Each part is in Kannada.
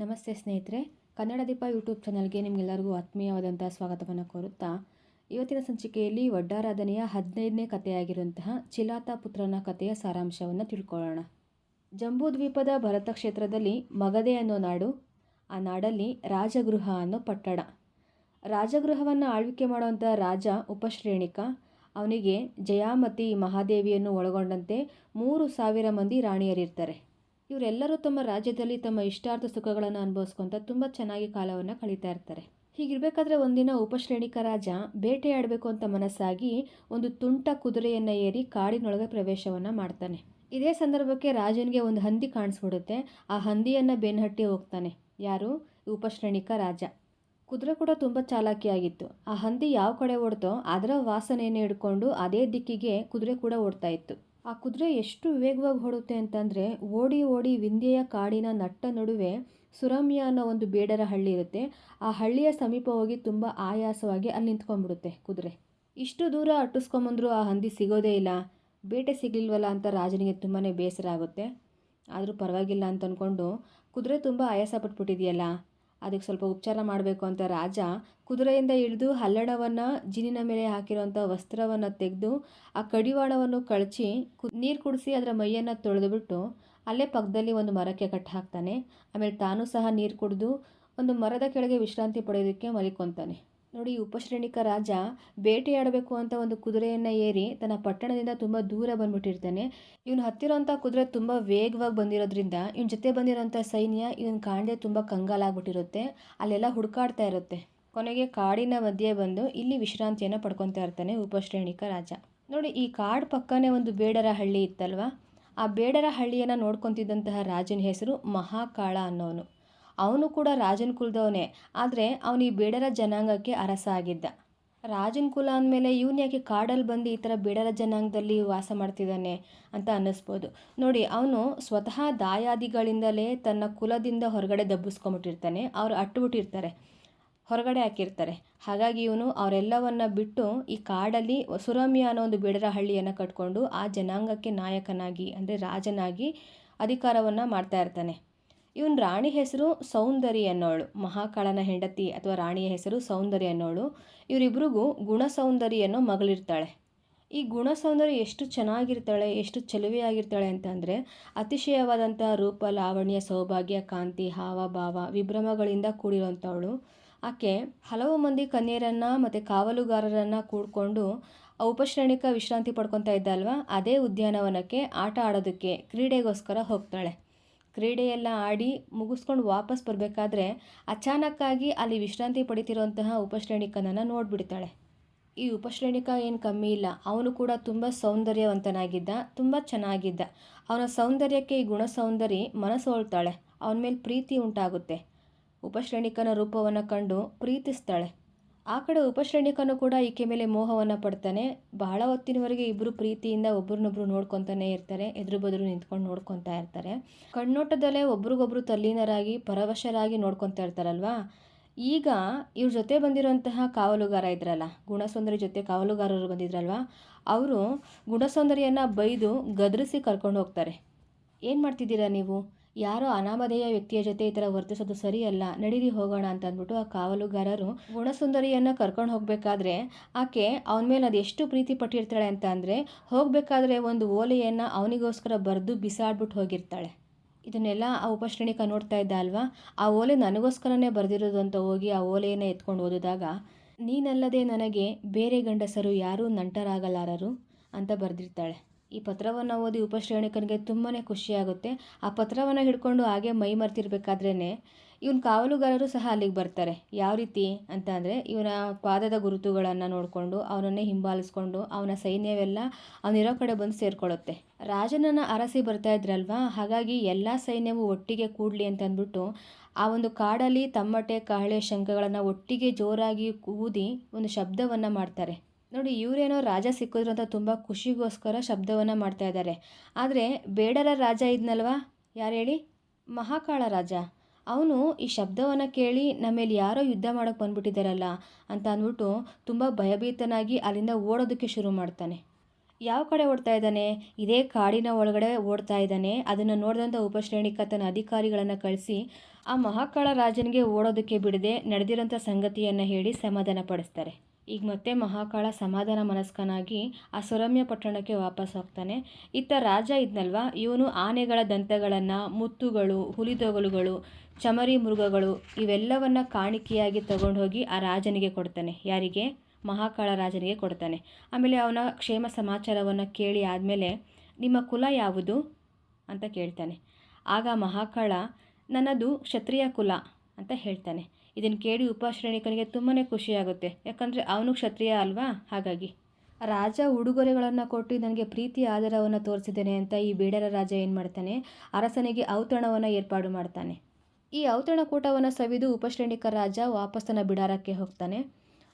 ನಮಸ್ತೆ ಸ್ನೇಹಿತರೆ, ಕನ್ನಡ ದೀಪ ಯೂಟ್ಯೂಬ್ ಚಾನಲ್ಗೆ ನಿಮಗೆಲ್ಲರಿಗೂ ಆತ್ಮೀಯವಾದಂಥ ಸ್ವಾಗತವನ್ನು ಕೋರುತ್ತಾ, ಇವತ್ತಿನ ಸಂಚಿಕೆಯಲ್ಲಿ ವಡ್ಡಾರಾಧನೆಯ ಹದಿನೈದನೇ ಕಥೆಯಾಗಿರುವಂತಹ ಚಿಲಾತ ಪುತ್ರನ ಕಥೆಯ ಸಾರಾಂಶವನ್ನು ತಿಳ್ಕೊಳ್ಳೋಣ. ಜಂಬೂದ್ವೀಪದ ಭರತ ಕ್ಷೇತ್ರದಲ್ಲಿ ಮಗದೆ ಅನ್ನೋ ನಾಡು, ಆ ನಾಡಲ್ಲಿ ರಾಜಗೃಹ ಅನ್ನೋ ಪಟ್ಟಣ. ರಾಜಗೃಹವನ್ನು ಆಳ್ವಿಕೆ ಮಾಡುವಂಥ ರಾಜ ಉಪಶ್ರೇಣಿಕ, ಅವನಿಗೆ ಜಯಾಮತಿ ಮಹಾದೇವಿಯನ್ನು ಒಳಗೊಂಡಂತೆ ಮೂರು ಸಾವಿರ ಮಂದಿ ರಾಣಿಯರಿರ್ತಾರೆ. ಇವರೆಲ್ಲರೂ ತಮ್ಮ ರಾಜ್ಯದಲ್ಲಿ ತಮ್ಮ ಇಷ್ಟಾರ್ಥ ಸುಖಗಳನ್ನು ಅನುಭವಿಸ್ಕೊಂತ ತುಂಬ ಚೆನ್ನಾಗಿ ಕಾಲವನ್ನು ಕಳೀತಾ ಇರ್ತಾರೆ. ಹೀಗಿರಬೇಕಾದ್ರೆ ಒಂದಿನ ಉಪಶ್ರೇಣಿಕ ರಾಜ ಬೇಟೆಯಾಡಬೇಕು ಅಂತ ಮನಸ್ಸಾಗಿ ಒಂದು ತುಂಟ ಕುದುರೆಯನ್ನು ಏರಿ ಕಾಡಿನೊಳಗೆ ಪ್ರವೇಶವನ್ನು ಮಾಡ್ತಾನೆ. ಇದೇ ಸಂದರ್ಭಕ್ಕೆ ರಾಜನಿಗೆ ಒಂದು ಹಂದಿ ಕಾಣಿಸ್ಬಿಡುತ್ತೆ. ಆ ಹಂದಿಯನ್ನು ಬೆನ್ನಹಟ್ಟಿ ಹೋಗ್ತಾನೆ. ಯಾರು? ಉಪಶ್ರೇಣಿಕ ರಾಜ. ಕುದುರೆ ಕೂಡ ತುಂಬ ಚಾಲಾಕಿಯಾಗಿತ್ತು. ಆ ಹಂದಿ ಯಾವ ಕಡೆ ಓಡ್ತೋ ಅದರ ವಾಸನೆಯನ್ನು ಹಿಡ್ಕೊಂಡು ಅದೇ ದಿಕ್ಕಿಗೆ ಕುದುರೆ ಕೂಡ ಓಡ್ತಾ ಇತ್ತು. ಆ ಕುದುರೆ ಎಷ್ಟು ವೇಗವಾಗಿ ಹೊಡುತ್ತೆ ಅಂತಂದರೆ ಓಡಿ ಓಡಿ ವಿಂಧ್ಯೆಯ ಕಾಡಿನ ನಟ್ಟ ನಡುವೆ ಸುರಮ್ಯ ಅನ್ನೋ ಒಂದು ಬೇಡರ ಹಳ್ಳಿ ಇರುತ್ತೆ. ಆ ಹಳ್ಳಿಯ ಸಮೀಪ ಹೋಗಿ ತುಂಬ ಆಯಾಸವಾಗಿ ಅಲ್ಲಿ ನಿಂತ್ಕೊಂಡ್ಬಿಡುತ್ತೆ ಕುದುರೆ. ಇಷ್ಟು ದೂರ ಅಟ್ಟಿಸ್ಕೊಂಬಂದ್ರು ಆ ಹಂದಿ ಸಿಗೋದೇ ಇಲ್ಲ. ಬೇಟೆ ಸಿಗಲಿಲ್ವಲ್ಲ ಅಂತ ರಾಜನಿಗೆ ತುಂಬಾ ಬೇಸರ ಆಗುತ್ತೆ. ಆದರೂ ಪರವಾಗಿಲ್ಲ ಅಂತ ಅಂದ್ಕೊಂಡು ಕುದುರೆ ತುಂಬ ಆಯಾಸ ಪಟ್ಬಿಟ್ಟಿದೆಯಲ್ಲ ಅದಕ್ಕೆ ಸ್ವಲ್ಪ ಉಪಚಾರ ಮಾಡಬೇಕು ಅಂತ ರಾಜ ಕುದುರೆಯಿಂದ ಇಳಿದು ಹಲ್ಲಣವನ್ನು ಜಿನಿನ ಮೇಲೆ ಹಾಕಿರುವಂಥ ವಸ್ತ್ರವನ್ನು ತೆಗೆದು ಆ ಕಡಿವಾಳವನ್ನು ಕಳಚಿ ನೀರು ಕುಡಿಸಿ ಅದರ ಮೈಯನ್ನು ತೊಳೆದುಬಿಟ್ಟು ಅಲ್ಲೇ ಪಕ್ಕದಲ್ಲಿ ಒಂದು ಮರಕ್ಕೆ ಕಟ್ಟಿ ಹಾಕ್ತಾನೆ. ಆಮೇಲೆ ತಾನೂ ಸಹ ನೀರು ಕುಡಿದು ಒಂದು ಮರದ ಕೆಳಗೆ ವಿಶ್ರಾಂತಿ ಪಡೆಯೋದಕ್ಕೆ ಮಲಿಕೊತಾನೆ. ನೋಡಿ ಉಪಶ್ರೇಣಿಕ ರಾಜ ಬೇಟೆಯಾಡಬೇಕು ಅಂತ ಒಂದು ಕುದುರೆಯನ್ನು ಏರಿ ತನ್ನ ಪಟ್ಟಣದಿಂದ ತುಂಬ ದೂರ ಬಂದ್ಬಿಟ್ಟಿರ್ತಾನೆ. ಇವನು ಹತ್ತಿರೋಂಥ ಕುದುರೆ ತುಂಬ ವೇಗವಾಗಿ ಬಂದಿರೋದ್ರಿಂದ ಇವನ ಜೊತೆ ಬಂದಿರೋಂಥ ಸೈನ್ಯ ಇವನ್ ಕಾಣದೆ ತುಂಬ ಕಂಗಾಲಾಗ್ಬಿಟ್ಟಿರುತ್ತೆ ಅಲ್ಲೆಲ್ಲ ಹುಡುಕಾಡ್ತಾ ಇರುತ್ತೆ. ಕೊನೆಗೆ ಕಾಡಿನ ಮಧ್ಯೆ ಬಂದು ಇಲ್ಲಿ ವಿಶ್ರಾಂತಿಯನ್ನು ಪಡ್ಕೊತಾ ಇರ್ತಾನೆ ಉಪಶ್ರೇಣಿಕ ರಾಜ. ನೋಡಿ, ಈ ಕಾಡು ಪಕ್ಕನೇ ಒಂದು ಬೇಡರ ಹಳ್ಳಿ ಇತ್ತಲ್ವ? ಆ ಬೇಡರ ಹಳ್ಳಿಯನ್ನು ನೋಡ್ಕೊತಿದ್ದಂತಹ ರಾಜನ ಹೆಸರು ಮಹಾಕಾಳ ಅನ್ನೋನು. ಅವನು ಕೂಡ ರಾಜನ ಕುಲದವನೇ. ಆದರೆ ಅವನು ಈ ಬೇಡರ ಜನಾಂಗಕ್ಕೆ ಅರಸ ಆಗಿದ್ದ ರಾಜನ ಕುಲ ಅಂದಮೇಲೆ ಇವನು ಯಾಕೆ ಕಾಡಲ್ಲಿ ಬಂದು ಈ ಥರ ಬೇಡರ ಜನಾಂಗದಲ್ಲಿ ವಾಸ ಮಾಡ್ತಿದ್ದಾನೆ ಅಂತ ಅನ್ನಿಸ್ಬೋದು. ನೋಡಿ, ಅವನು ಸ್ವತಃ ದಾಯಾದಿಗಳಿಂದಲೇ ತನ್ನ ಕುಲದಿಂದ ಹೊರಗಡೆ ದಬ್ಬಿಸ್ಕೊಂಬಿಟ್ಟಿರ್ತಾನೆ. ಅವರು ಅಟ್ಟುಬಿಟ್ಟಿರ್ತಾರೆ. ಹೊರಗಡೆ ಹಾಕಿರ್ತಾರೆ. ಹಾಗಾಗಿ ಇವನು ಅವರೆಲ್ಲವನ್ನ ಬಿಟ್ಟು ಈ ಕಾಡಲ್ಲಿ ಸುರಮ್ಯ ಅನ್ನೋ ಒಂದು ಬೇಡರ ಹಳ್ಳಿಯನ್ನು ಕಟ್ಕೊಂಡು ಆ ಜನಾಂಗಕ್ಕೆ ನಾಯಕನಾಗಿ, ಅಂದರೆ ರಾಜನಾಗಿ ಅಧಿಕಾರವನ್ನು ಮಾಡ್ತಾ ಇರ್ತಾನೆ. ಇವನ್ ರಾಣಿ ಹೆಸರು ಸೌಂದರಿ ಅನ್ನೋಳು, ಮಹಾಕಾಳನ ಹೆಂಡತಿ ಅಥವಾ ರಾಣಿಯ ಹೆಸರು ಸೌಂದರಿ ಅನ್ನೋಳು. ಇವರಿಬ್ರಿಗೂ ಗುಣ ಸೌಂದರಿ ಅನ್ನೋ ಮಗಳಿರ್ತಾಳೆ. ಈ ಗುಣ ಸೌಂದರ್ಯ ಎಷ್ಟು ಚೆನ್ನಾಗಿರ್ತಾಳೆ, ಎಷ್ಟು ಚೆಲುವೆಯಾಗಿರ್ತಾಳೆ ಅಂತಂದರೆ ಅತಿಶಯವಾದಂಥ ರೂಪ, ಲಾವಣ್ಯ, ಸೌಭಾಗ್ಯ, ಕಾಂತಿ ಹಾವಭಾವ ವಿಭ್ರಮಗಳಿಂದ ಕೂಡಿರುವಂಥವಳು. ಆಕೆ ಹಲವು ಮಂದಿ ಕನ್ಯರನ್ನು ಮತ್ತು ಕಾವಲುಗಾರರನ್ನು ಕೂಡ್ಕೊಂಡು ಉಪಶ್ರೇಣಿಕ ವಿಶ್ರಾಂತಿ ಪಡ್ಕೊತಾ ಇದ್ದಲ್ವ ಅದೇ ಉದ್ಯಾನವನಕ್ಕೆ ಆಟ ಆಡೋದಕ್ಕೆ ಕ್ರೀಡೆಗೋಸ್ಕರ ಹೋಗ್ತಾಳೆ. ಕ್ರೀಡೆಯೆಲ್ಲ ಆಡಿ ಮುಗಿಸ್ಕೊಂಡು ವಾಪಸ್ ಬರಬೇಕಾದ್ರೆ ಅಚಾನಕ್ಕಾಗಿ ಅಲ್ಲಿ ವಿಶ್ರಾಂತಿ ಪಡಿತಿರುವಂತಹ ಉಪಶ್ರೇಣಿಕನನ್ನು ನೋಡಿಬಿಡ್ತಾಳೆ. ಈ ಉಪಶ್ರೇಣಿಕ ಏನು ಕಮ್ಮಿ ಇಲ್ಲ. ಅವನು ಕೂಡ ತುಂಬ ಸೌಂದರ್ಯವಂತನಾಗಿದ್ದ, ತುಂಬ ಚೆನ್ನಾಗಿದ್ದ. ಅವನ ಸೌಂದರ್ಯಕ್ಕೆ ಈ ಗುಣ ಸೌಂದರ್ಯ ಮನಸೋಳ್ತಾಳೆ ಅವನ ಮೇಲೆ ಪ್ರೀತಿ ಉಂಟಾಗುತ್ತೆ. ಉಪಶ್ರೇಣಿಕನ ರೂಪವನ್ನು ಕಂಡು ಪ್ರೀತಿಸ್ತಾಳೆ. ಆ ಕಡೆ ಉಪಶ್ರೇಣಿಕನು ಕೂಡ ಈಕೆ ಮೇಲೆ ಮೋಹವನ್ನು ಪಡ್ತಾನೆ. ಬಹಳ ಹೊತ್ತಿನವರೆಗೆ ಇಬ್ಬರು ಪ್ರೀತಿಯಿಂದ ಒಬ್ರನ್ನೊಬ್ರು ನೋಡ್ಕೊತಾನೆ ಇರ್ತಾರೆ. ಎದುರು ಬದುರು ನಿಂತ್ಕೊಂಡು ನೋಡ್ಕೊತಾ ಇರ್ತಾರೆ. ಕಣ್ಣೋಟದಲ್ಲೇ ಒಬ್ರಿಗೊಬ್ರು ತಲ್ಲೀನರಾಗಿ, ಪರವಶರಾಗಿ ನೋಡ್ಕೊತಾ ಇರ್ತಾರಲ್ವಾ? ಈಗ ಇವ್ರ ಜೊತೆ ಬಂದಿರುವಂತಹ ಕಾವಲುಗಾರ ಇದ್ರಲ್ಲ ಗುಣಸುಂದರಿ ಜೊತೆ ಕಾವಲುಗಾರರು ಬಂದಿದ್ರಲ್ವಾ? ಅವರು ಗುಣಸುಂದರಿಯನ್ನು ಬೈದು ಗದರಿಸಿ ಕರ್ಕೊಂಡು ಹೋಗ್ತಾರೆ. ಏನು ಮಾಡ್ತಿದ್ದೀರಾ ನೀವು? ಯಾರೋ ಅನಾಮಧೇಯ ವ್ಯಕ್ತಿಯ ಜೊತೆ ಈ ಥರ ವರ್ತಿಸೋದು ಸರಿಯಲ್ಲ, ನಡೀರಿ ಹೋಗೋಣ ಅಂತ ಅಂದ್ಬಿಟ್ಟು ಆ ಕಾವಲುಗಾರರು ಗುಣಸುಂದರಿಯನ್ನು ಕರ್ಕೊಂಡು ಹೋಗಬೇಕಾದ್ರೆ ಆಕೆ ಅವನ ಮೇಲೆ ಅದು ಎಷ್ಟು ಪ್ರೀತಿ ಪಟ್ಟಿರ್ತಾಳೆ ಅಂತ ಅಂದರೆ ಹೋಗಬೇಕಾದ್ರೆ ಒಂದು ಓಲೆಯನ್ನು ಅವನಿಗೋಸ್ಕರ ಬರೆದು ಬಿಸಾಡ್ಬಿಟ್ಟು ಹೋಗಿರ್ತಾಳೆ. ಇದನ್ನೆಲ್ಲ ಆ ಉಪಶ್ರೇಣಿಕ ನೋಡ್ತಾ ಇದ್ದ ಅಲ್ವಾ? ಆ ಓಲೆ ನನಗೋಸ್ಕರನೇ ಬರೆದಿರೋದು ಅಂತ ಹೋಗಿ ಆ ಓಲೆಯನ್ನು ಎತ್ಕೊಂಡು ಓದಿದಾಗ, ನೀನಲ್ಲದೆ ನನಗೆ ಬೇರೆ ಗಂಡಸರು ಯಾರೂ ನಂಟರಾಗಲಾರರು ಅಂತ ಬರೆದಿರ್ತಾಳೆ. ಈ ಪತ್ರವನ್ನು ಓದಿ ಉಪಶ್ರೇಣಿಕನಿಗೆ ತುಂಬಾ ಖುಷಿಯಾಗುತ್ತೆ. ಆ ಪತ್ರವನ್ನು ಹಿಡ್ಕೊಂಡು ಹಾಗೆ ಮೈ ಮರ್ತಿರ್ಬೇಕಾದ್ರೇ ಇವನ ಕಾವಲುಗಾರರು ಸಹ ಅಲ್ಲಿಗೆ ಬರ್ತಾರೆ. ಯಾವ ರೀತಿ ಅಂತ ಅಂದರೆ ಇವನ ಪಾದದ ಗುರುತುಗಳನ್ನು ನೋಡಿಕೊಂಡು, ಅವನನ್ನೇ ಹಿಂಬಾಲಿಸ್ಕೊಂಡು, ಅವನ ಸೈನ್ಯವೆಲ್ಲ ಅವನಿರೋ ಕಡೆ ಬಂದು ಸೇರಿಕೊಳ್ಳುತ್ತೆ. ರಾಜನನ್ನು ಅರಸಿ ಬರ್ತಾ ಇದ್ರಲ್ವಾ? ಹಾಗಾಗಿ ಎಲ್ಲ ಸೈನ್ಯವು ಒಟ್ಟಿಗೆ ಕೂಡಲಿ ಅಂತ ಅಂದ್ಬಿಟ್ಟು ಆ ಒಂದು ಕಾಡಲ್ಲಿ ತಮ್ಮಟೆ ಕಹಳೆ ಶಂಖಗಳನ್ನು ಒಟ್ಟಿಗೆ ಜೋರಾಗಿ ಕೂದಿ ಒಂದು ಶಬ್ದವನ್ನು ಮಾಡ್ತಾರೆ. ನೋಡಿ, ಇವರೇನೋ ರಾಜ ಸಿಕ್ಕಿದ್ರು ಅಂತ ತುಂಬ ಖುಷಿಗೋಸ್ಕರ ಶಬ್ದವನ್ನು ಮಾಡ್ತಾ ಇದ್ದಾರೆ. ಆದರೆ, ಬೇಡರ ರಾಜ ಇದ್ನಲ್ವಾ? ಯಾರು ಹೇಳಿ? ಮಹಾಕಾಳ ರಾಜ. ಅವನು ಈ ಶಬ್ದವನ್ನು ಕೇಳಿ ನಮ್ಮ ಮೇಲೆ ಯಾರೋ ಯುದ್ಧ ಮಾಡೋಕ್ಕೆ ಬಂದ್ಬಿಟ್ಟಿದ್ದಾರಲ್ಲ ಅಂತ ಅಂದ್ಬಿಟ್ಟು ತುಂಬ ಭಯಭೀತನಾಗಿ ಅಲ್ಲಿಂದ ಓಡೋದಕ್ಕೆ ಶುರು ಮಾಡ್ತಾನೆ. ಯಾವ ಕಡೆ ಓಡ್ತಾ ಇದ್ದಾನೆ? ಇದೇ ಕಾಡಿನ ಒಳಗಡೆ ಓಡ್ತಾ ಇದ್ದಾನೆ. ಅದನ್ನು ನೋಡಿದಂಥ ಉಪಶ್ರೇಣಿಕ ತನ್ನ ಅಧಿಕಾರಿಗಳನ್ನು ಕಳಿಸಿ ಆ ಮಹಾಕಾಳ ರಾಜನಿಗೆ ಓಡೋದಕ್ಕೆ ಬಿಡದೆ ನಡೆದಿರೋಂಥ ಸಂಗತಿಯನ್ನು ಹೇಳಿ ಸಮಾಧಾನ ಪಡಿಸ್ತಾರೆ ಈಗ ಮತ್ತೆ ಮಹಾಕಾಳ ಸಮಾಧಾನ ಮನಸ್ಕನಾಗಿ ಆ ಸುರಮ್ಯ ಪಟ್ಟಣಕ್ಕೆ ವಾಪಸ್ ಹೋಗ್ತಾನೆ. ಇತ್ತ ರಾಜ ಇದ್ನಲ್ವಾ? ಇವನು ಆನೆಗಳ ದಂತಗಳನ್ನು, ಮುತ್ತುಗಳು, ಹುಲಿದೊಗಲುಗಳು, ಚಮರಿ ಮೃಗಗಳು ಇವೆಲ್ಲವನ್ನು ಕಾಣಿಕೆಯಾಗಿ ತಗೊಂಡು ಹೋಗಿ ಆ ರಾಜನಿಗೆ ಕೊಡ್ತಾನೆ. ಯಾರಿಗೆ? ಮಹಾಕಾಳ ರಾಜನಿಗೆ ಕೊಡ್ತಾನೆ. ಆಮೇಲೆ ಅವನ ಕ್ಷೇಮ ಸಮಾಚಾರವನ್ನು ಕೇಳಿ ಆದಮೇಲೆ, ನಿಮ್ಮ ಕುಲ ಯಾವುದು? ಅಂತ ಕೇಳ್ತಾನೆ. ಆಗ ಮಹಾಕಾಳ, ನನ್ನದು ಕ್ಷತ್ರಿಯ ಕುಲ ಅಂತ ಹೇಳ್ತಾನೆ. ಇದನ್ನು ಕೇಳಿ ಉಪಶ್ರೇಣಿಕನಿಗೆ ತುಂಬಾ ಖುಷಿಯಾಗುತ್ತೆ. ಯಾಕಂದರೆ ಅವನು ಕ್ಷತ್ರಿಯ ಅಲ್ವಾ? ಹಾಗಾಗಿ. ರಾಜ ಉಡುಗೊರೆಗಳನ್ನು ಕೊಟ್ಟು ನನಗೆ ಪ್ರೀತಿ ಆಧಾರವನ್ನು ತೋರಿಸಿದ್ದೇನೆ ಅಂತ ಈ ಬೇಡರ ರಾಜ ಏನು ಮಾಡ್ತಾನೆ? ಅರಸನಿಗೆ ಔತಣವನ್ನು ಏರ್ಪಾಡು ಮಾಡ್ತಾನೆ. ಈ ಔತಣಕೂಟವನ್ನು ಸವಿದು ಉಪಶ್ರೇಣಿಕ ರಾಜ ವಾಪಸ್ ಬಿಡಾರಕ್ಕೆ ಹೋಗ್ತಾನೆ.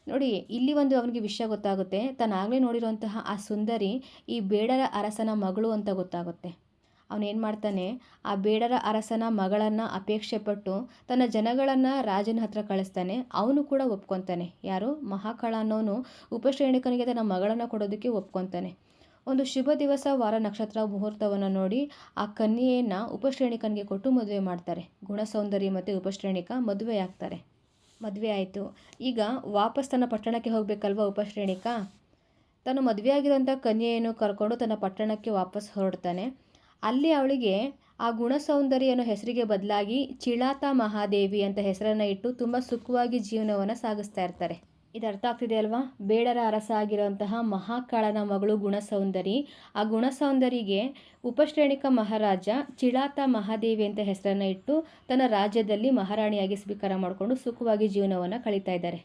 ನೋಡಿ, ಇಲ್ಲಿ ಒಂದು ಅವನಿಗೆ ವಿಷಯ ಗೊತ್ತಾಗುತ್ತೆ. ತಾನಾಗಲೇ ನೋಡಿರುವಂತಹ ಆ ಸುಂದರಿ ಈ ಬೇಡರ ಅರಸನ ಮಗಳು ಅಂತ ಗೊತ್ತಾಗುತ್ತೆ. ಅವನೇನು ಮಾಡ್ತಾನೆ ಆ ಬೇಡರ ಅರಸನ ಮಗಳನ್ನು ಅಪೇಕ್ಷೆ ಪಟ್ಟು ತನ್ನ ಜನಗಳನ್ನು ರಾಜನ ಹತ್ರ ಕಳಿಸ್ತಾನೆ. ಅವನು ಕೂಡ ಒಪ್ಕೊತಾನೆ. ಯಾರು? ಮಹಾಕಳ ಅನ್ನೋನು ಉಪಶ್ರೇಣಿಕನಿಗೆ ತನ್ನ ಮಗಳನ್ನು ಕೊಡೋದಕ್ಕೆ ಒಪ್ಕೊತಾನೆ. ಒಂದು ಶುಭ ದಿವಸ ವಾರ ನಕ್ಷತ್ರ ಮುಹೂರ್ತವನ್ನು ನೋಡಿ ಆ ಕನ್ಯೆಯನ್ನು ಉಪಶ್ರೇಣಿಕನಿಗೆ ಕೊಟ್ಟು ಮದುವೆ ಮಾಡ್ತಾರೆ. ಗುಣ ಸೌಂದರ್ಯ ಮತ್ತು ಉಪಶ್ರೇಣಿಕ ಮದುವೆ ಆಗ್ತಾರೆ. ಮದುವೆ ಆಯಿತು. ಈಗ ವಾಪಸ್ ತನ್ನ ಪಟ್ಟಣಕ್ಕೆ ಹೋಗಬೇಕಲ್ವ ಉಪಶ್ರೇಣಿಕ? ತನ್ನ ಮದುವೆ ಆಗಿರೋಂಥ ಕನ್ಯೆಯನ್ನು ಕರ್ಕೊಂಡು ತನ್ನ ಪಟ್ಟಣಕ್ಕೆ ವಾಪಸ್ ಹೊರಡ್ತಾನೆ. ಅಲ್ಲಿ ಅವಳಿಗೆ ಆ ಗುಣ ಸೌಂದರ್ಯ ಅನ್ನೋ ಹೆಸರಿಗೆ ಬದಲಾಗಿ ಚಿಳಾತ ಮಹಾದೇವಿ ಅಂತ ಹೆಸರನ್ನು ಇಟ್ಟು ತುಂಬ ಸುಖವಾಗಿ ಜೀವನವನ್ನು ಸಾಗಿಸ್ತಾ ಇರ್ತಾರೆ. ಇದು ಅರ್ಥ ಆಗ್ತಿದೆ ಅಲ್ವಾ? ಬೇಡರ ಅರಸ ಆಗಿರುವಂತಹ ಮಹಾಕಾಳನ ಮಗಳು ಗುಣಸೌಂದರಿ. ಆ ಗುಣಸೌಂದರಿಗೆ ಉಪಶ್ರೇಣಿಕ ಮಹಾರಾಜ ಚಿಳಾತ ಮಹಾದೇವಿ ಅಂತ ಹೆಸರನ್ನು ಇಟ್ಟು ತನ್ನ ರಾಜ್ಯದಲ್ಲಿ ಮಹಾರಾಣಿಯಾಗಿ ಸ್ವೀಕಾರ ಮಾಡಿಕೊಂಡು ಸುಖವಾಗಿ ಜೀವನವನ್ನು ಕಳೀತಾ ಇದ್ದಾರೆ.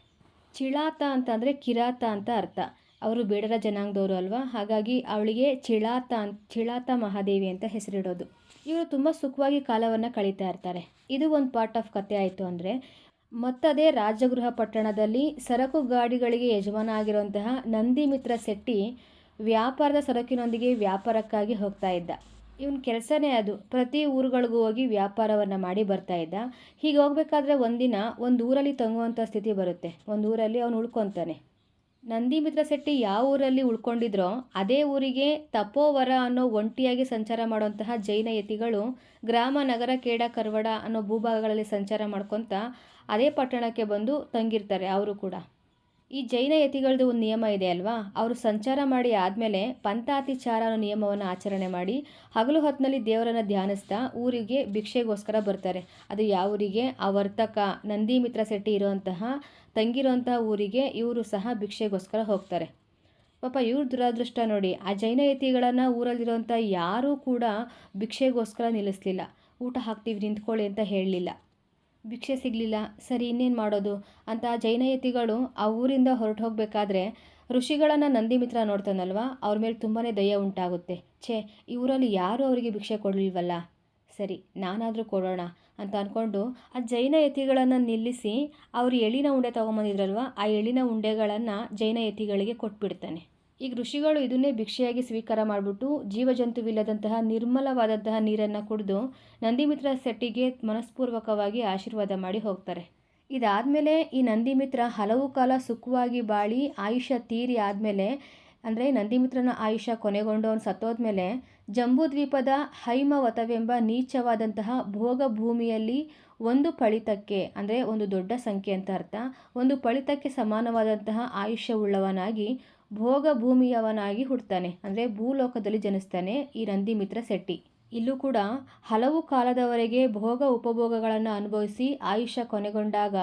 ಚಿಳಾತ ಅಂತಂದರೆ ಕಿರಾತ ಅಂತ ಅರ್ಥ. ಅವರು ಬೇಡರ ಜನಾಂಗದವರು ಅಲ್ವಾ? ಹಾಗಾಗಿ ಅವಳಿಗೆ ಚಿಳಾತ ಅಂತ, ಚಿಳಾತ ಮಹಾದೇವಿ ಅಂತ ಹೆಸರಿಡೋದು. ಇವರು ತುಂಬ ಸುಖವಾಗಿ ಕಾಲವನ್ನು ಕಳೀತಾ ಇರ್ತಾರೆ. ಇದು ಒಂದು ಪಾರ್ಟ್ ಆಫ್ ಕತೆ ಆಯಿತು ಅಂದರೆ, ಮತ್ತದೇ ರಾಜಗೃಹ ಪಟ್ಟಣದಲ್ಲಿ ಸರಕು ಗಾಡಿಗಳಿಗೆ ಯಜಮಾನ ಆಗಿರುವಂತಹ ನಂದಿಮಿತ್ರ ಶೆಟ್ಟಿ ವ್ಯಾಪಾರದ ಸರಕಿನೊಂದಿಗೆ ವ್ಯಾಪಾರಕ್ಕಾಗಿ ಹೋಗ್ತಾ ಇದ್ದ. ಇವನ ಕೆಲಸನೇ ಅದು. ಪ್ರತಿ ಊರುಗಳಿಗೂ ಹೋಗಿ ವ್ಯಾಪಾರವನ್ನು ಮಾಡಿ ಬರ್ತಾ ಇದ್ದ. ಹೀಗೆ ಹೋಗ್ಬೇಕಾದ್ರೆ ಒಂದಿನ ಒಂದು ಊರಲ್ಲಿ ತಂಗುವಂಥ ಸ್ಥಿತಿ ಬರುತ್ತೆ. ಒಂದು ಊರಲ್ಲಿ ಅವನು ಉಳ್ಕೊತಾನೆ. ನಂದಿಮಿತ್ರ ಶೆಟ್ಟಿ ಯಾವ ಊರಲ್ಲಿ ಉಳ್ಕೊಂಡಿದ್ರೋ ಅದೇ ಊರಿಗೆ ತಪೋವರ ಅನ್ನೋ ಒಂಟಿಯಾಗಿ ಸಂಚಾರ ಮಾಡುವಂತಹ ಜೈನ ಯತಿಗಳು ಗ್ರಾಮ, ನಗರ, ಕೇಡ, ಕರ್ವಡ ಅನ್ನೋ ಭೂಭಾಗಗಳಲ್ಲಿ ಸಂಚಾರ ಮಾಡ್ಕೊತ ಅದೇ ಪಟ್ಟಣಕ್ಕೆ ಬಂದು ತಂಗಿರ್ತಾರೆ, ಅವರು ಕೂಡ. ಈ ಜೈನ ಯತಿಗಳದ್ದು ಒಂದು ನಿಯಮ ಇದೆ ಅಲ್ವಾ? ಅವರು ಸಂಚಾರ ಮಾಡಿ ಆದಮೇಲೆ ಪಂಥಾತಿಚಾರ ಅನ್ನೋ ನಿಯಮವನ್ನು ಆಚರಣೆ ಮಾಡಿ ಹಗಲು ಹೊತ್ತಿನಲ್ಲಿ ದೇವರನ್ನು ಧ್ಯಾನಿಸ್ತಾ ಊರಿಗೆ ಭಿಕ್ಷೆಗೋಸ್ಕರ ಬರ್ತಾರೆ. ಅದು ಯಾವ ಊರಿಗೆ? ಆ ವರ್ತಕ ನಂದಿಮಿತ್ರ ಶೆಟ್ಟಿ ಇರುವಂತಹ, ತಂಗಿರುವಂತಹ ಊರಿಗೆ ಇವರು ಸಹ ಭಿಕ್ಷೆಗೋಸ್ಕರ ಹೋಗ್ತಾರೆ. ಪಾಪ ಇವ್ರ ದುರಾದೃಷ್ಟ ನೋಡಿ, ಆ ಜೈನ ಯತಿಗಳನ್ನು ಊರಲ್ಲಿರುವಂಥ ಯಾರೂ ಕೂಡ ಭಿಕ್ಷೆಗೋಸ್ಕರ ನಿಲ್ಲಿಸಲಿಲ್ಲ. ಊಟ ಹಾಕ್ತೀವಿ ನಿಂತ್ಕೊಳ್ಳಿ ಅಂತ ಹೇಳಲಿಲ್ಲ. ಭಿಕ್ಷೆ ಸಿಗಲಿಲ್ಲ. ಸರಿ, ಇನ್ನೇನು ಮಾಡೋದು? ಅಂತ ಜೈನ ಯತಿಗಳು ಆ ಊರಿಂದ ಹೊರಟು ಹೋಗಬೇಕಾದ್ರೆ ಋಷಿಗಳನ್ನು ನಂದಿಮಿತ್ರ ನೋಡ್ತಾನಲ್ವ? ಅವ್ರ ಮೇಲೆ ತುಂಬಾ ದಯ ಉಂಟಾಗುತ್ತೆ. ಛೇ, ಈ ಊರಲ್ಲಿ ಯಾರೂ ಅವರಿಗೆ ಭಿಕ್ಷೆ ಕೊಡಲಿಲ್ವಲ್ಲ? ಸರಿ, ನಾನಾದರೂ ಕೊಡೋಣ ಅಂತ ಅಂದ್ಕೊಂಡು ಆ ಜೈನ ಯತಿಗಳನ್ನು ನಿಲ್ಲಿಸಿ ಅವರು ಎಳಿನ ಉಂಡೆ ತೊಗೊಂಬಂದಿದ್ರಲ್ವ? ಆ ಎಳಿನ ಉಂಡೆಗಳನ್ನು ಜೈನ ಯತಿಗಳಿಗೆ ಕೊಟ್ಬಿಡ್ತಾನೆ. ಈಗ ಋಷಿಗಳು ಇದನ್ನೇ ಭಿಕ್ಷೆಯಾಗಿ ಸ್ವೀಕಾರ ಮಾಡಿಬಿಟ್ಟು ಜೀವಜಂತುವಿಲ್ಲದಂತಹ ನಿರ್ಮಲವಾದಂತಹ ನೀರನ್ನು ಕುಡಿದು ನಂದಿಮಿತ್ರ ಸೆಟ್ಟಿಗೆ ಮನಸ್ಪೂರ್ವಕವಾಗಿ ಆಶೀರ್ವಾದ ಮಾಡಿ ಹೋಗ್ತಾರೆ. ಇದಾದಮೇಲೆ ಈ ನಂದಿಮಿತ್ರ ಹಲವು ಕಾಲ ಸುಖವಾಗಿ ಬಾಳಿ ಆಯುಷ್ಯ ತೀರಿ ಆದಮೇಲೆ, ಅಂದರೆ ನಂದಿಮಿತ್ರನ ಆಯುಷ್ಯ ಕೊನೆಗೊಂಡು ಅವನು ಸತ್ತೋದ್ಮೇಲೆ ಜಂಬೂದ್ವೀಪದ ಹೈಮವತವೆಂಬ ನೀಚವಾದಂತಹ ಭೋಗ ಭೂಮಿಯಲ್ಲಿ ಒಂದು ಫಳಿತಕ್ಕೆ, ಅಂದರೆ ಒಂದು ದೊಡ್ಡ ಸಂಖ್ಯೆ ಅಂತ ಅರ್ಥ, ಒಂದು ಫಳಿತಕ್ಕೆ ಸಮಾನವಾದಂತಹ ಆಯುಷ್ಯವುಳ್ಳವನಾಗಿ ಭೋಗ ಭೂಮಿಯವನಾಗಿ ಹುಡ್ತಾನೆ. ಅಂದರೆ ಭೂಲೋಕದಲ್ಲಿ ಜನಿಸ್ತಾನೆ ಈ ನಂದಿಮಿತ್ರ ಶೆಟ್ಟಿ. ಇಲ್ಲೂ ಕೂಡ ಹಲವು ಕಾಲದವರೆಗೆ ಭೋಗ ಉಪಭೋಗಗಳನ್ನು ಅನುಭವಿಸಿ ಆಯುಷ್ಯ ಕೊನೆಗೊಂಡಾಗ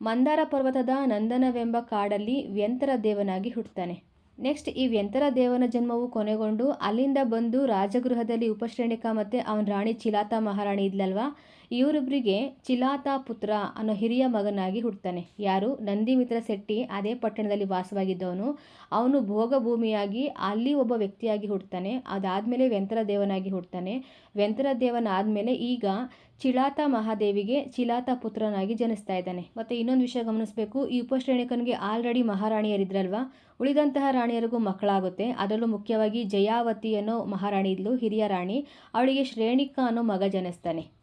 ಮಂದಾರ ಪರ್ವತದ ನಂದನವೆಂಬ ಕಾಡಲ್ಲಿ ವ್ಯಂತರ ದೇವನಾಗಿ ಹುಟ್ಟುತ್ತಾನೆ ನೆಕ್ಸ್ಟ್ ಈ ವ್ಯಂತರ ದೇವನ ಜನ್ಮವು ಕೊನೆಗೊಂಡು ಅಲ್ಲಿಂದ ಬಂದು ರಾಜಗೃಹದಲ್ಲಿ ಉಪಶ್ರೇಣಿಕ ಮತ್ತು ಅವನ ರಾಣಿ ಚಿಲಾತ ಮಹಾರಾಣಿ ಇದ್ಲಲ್ವಾ? ಇವರಿಬ್ಬರಿಗೆ ಚಿಲಾತಾ ಪುತ್ರ ಅನ್ನೋ ಹಿರಿಯ ಮಗನಾಗಿ ಹುಡ್ತಾನೆ ಯಾರು? ನಂದಿಮಿತ್ರ ಶೆಟ್ಟಿ, ಅದೇ ಪಟ್ಟಣದಲ್ಲಿ ವಾಸವಾಗಿದ್ದವನು. ಅವನು ಭೋಗಭೂಮಿಯಾಗಿ ಅಲ್ಲಿ ಒಬ್ಬ ವ್ಯಕ್ತಿಯಾಗಿ ಹುಡ್ತಾನೆ ಅದಾದಮೇಲೆ ವ್ಯಂತರ ದೇವನಾಗಿ ಹುಡ್ತಾನೆ ವ್ಯಂತರ ದೇವನಾದಮೇಲೆ ಈಗ ಚಿಲಾತ ಮಹಾದೇವಿಗೆ ಚಿಲಾತ ಪುತ್ರನಾಗಿ ಜನಿಸ್ತಾ ಇದ್ದಾನೆ. ಮತ್ತು ಇನ್ನೊಂದು ವಿಷಯ ಗಮನಿಸಬೇಕು. ಈ ಉಪಶ್ರೇಣಿಕನಿಗೆ ಆಲ್ರೆಡಿ ಮಹಾರಾಣಿಯರಿದ್ರಲ್ವಾ? ಉಳಿದಂತಹ ರಾಣಿಯರಿಗೂ ಮಕ್ಕಳಾಗುತ್ತೆ. ಅದರಲ್ಲೂ ಮುಖ್ಯವಾಗಿ ಜಯಾವತಿ ಅನ್ನೋ ಮಹಾರಾಣಿ ಇದ್ಲು, ಹಿರಿಯ ರಾಣಿ. ಅವಳಿಗೆ ಶ್ರೇಣಿಕ ಅನ್ನೋ ಮಗ ಜನಿಸ್ತಾನೆ.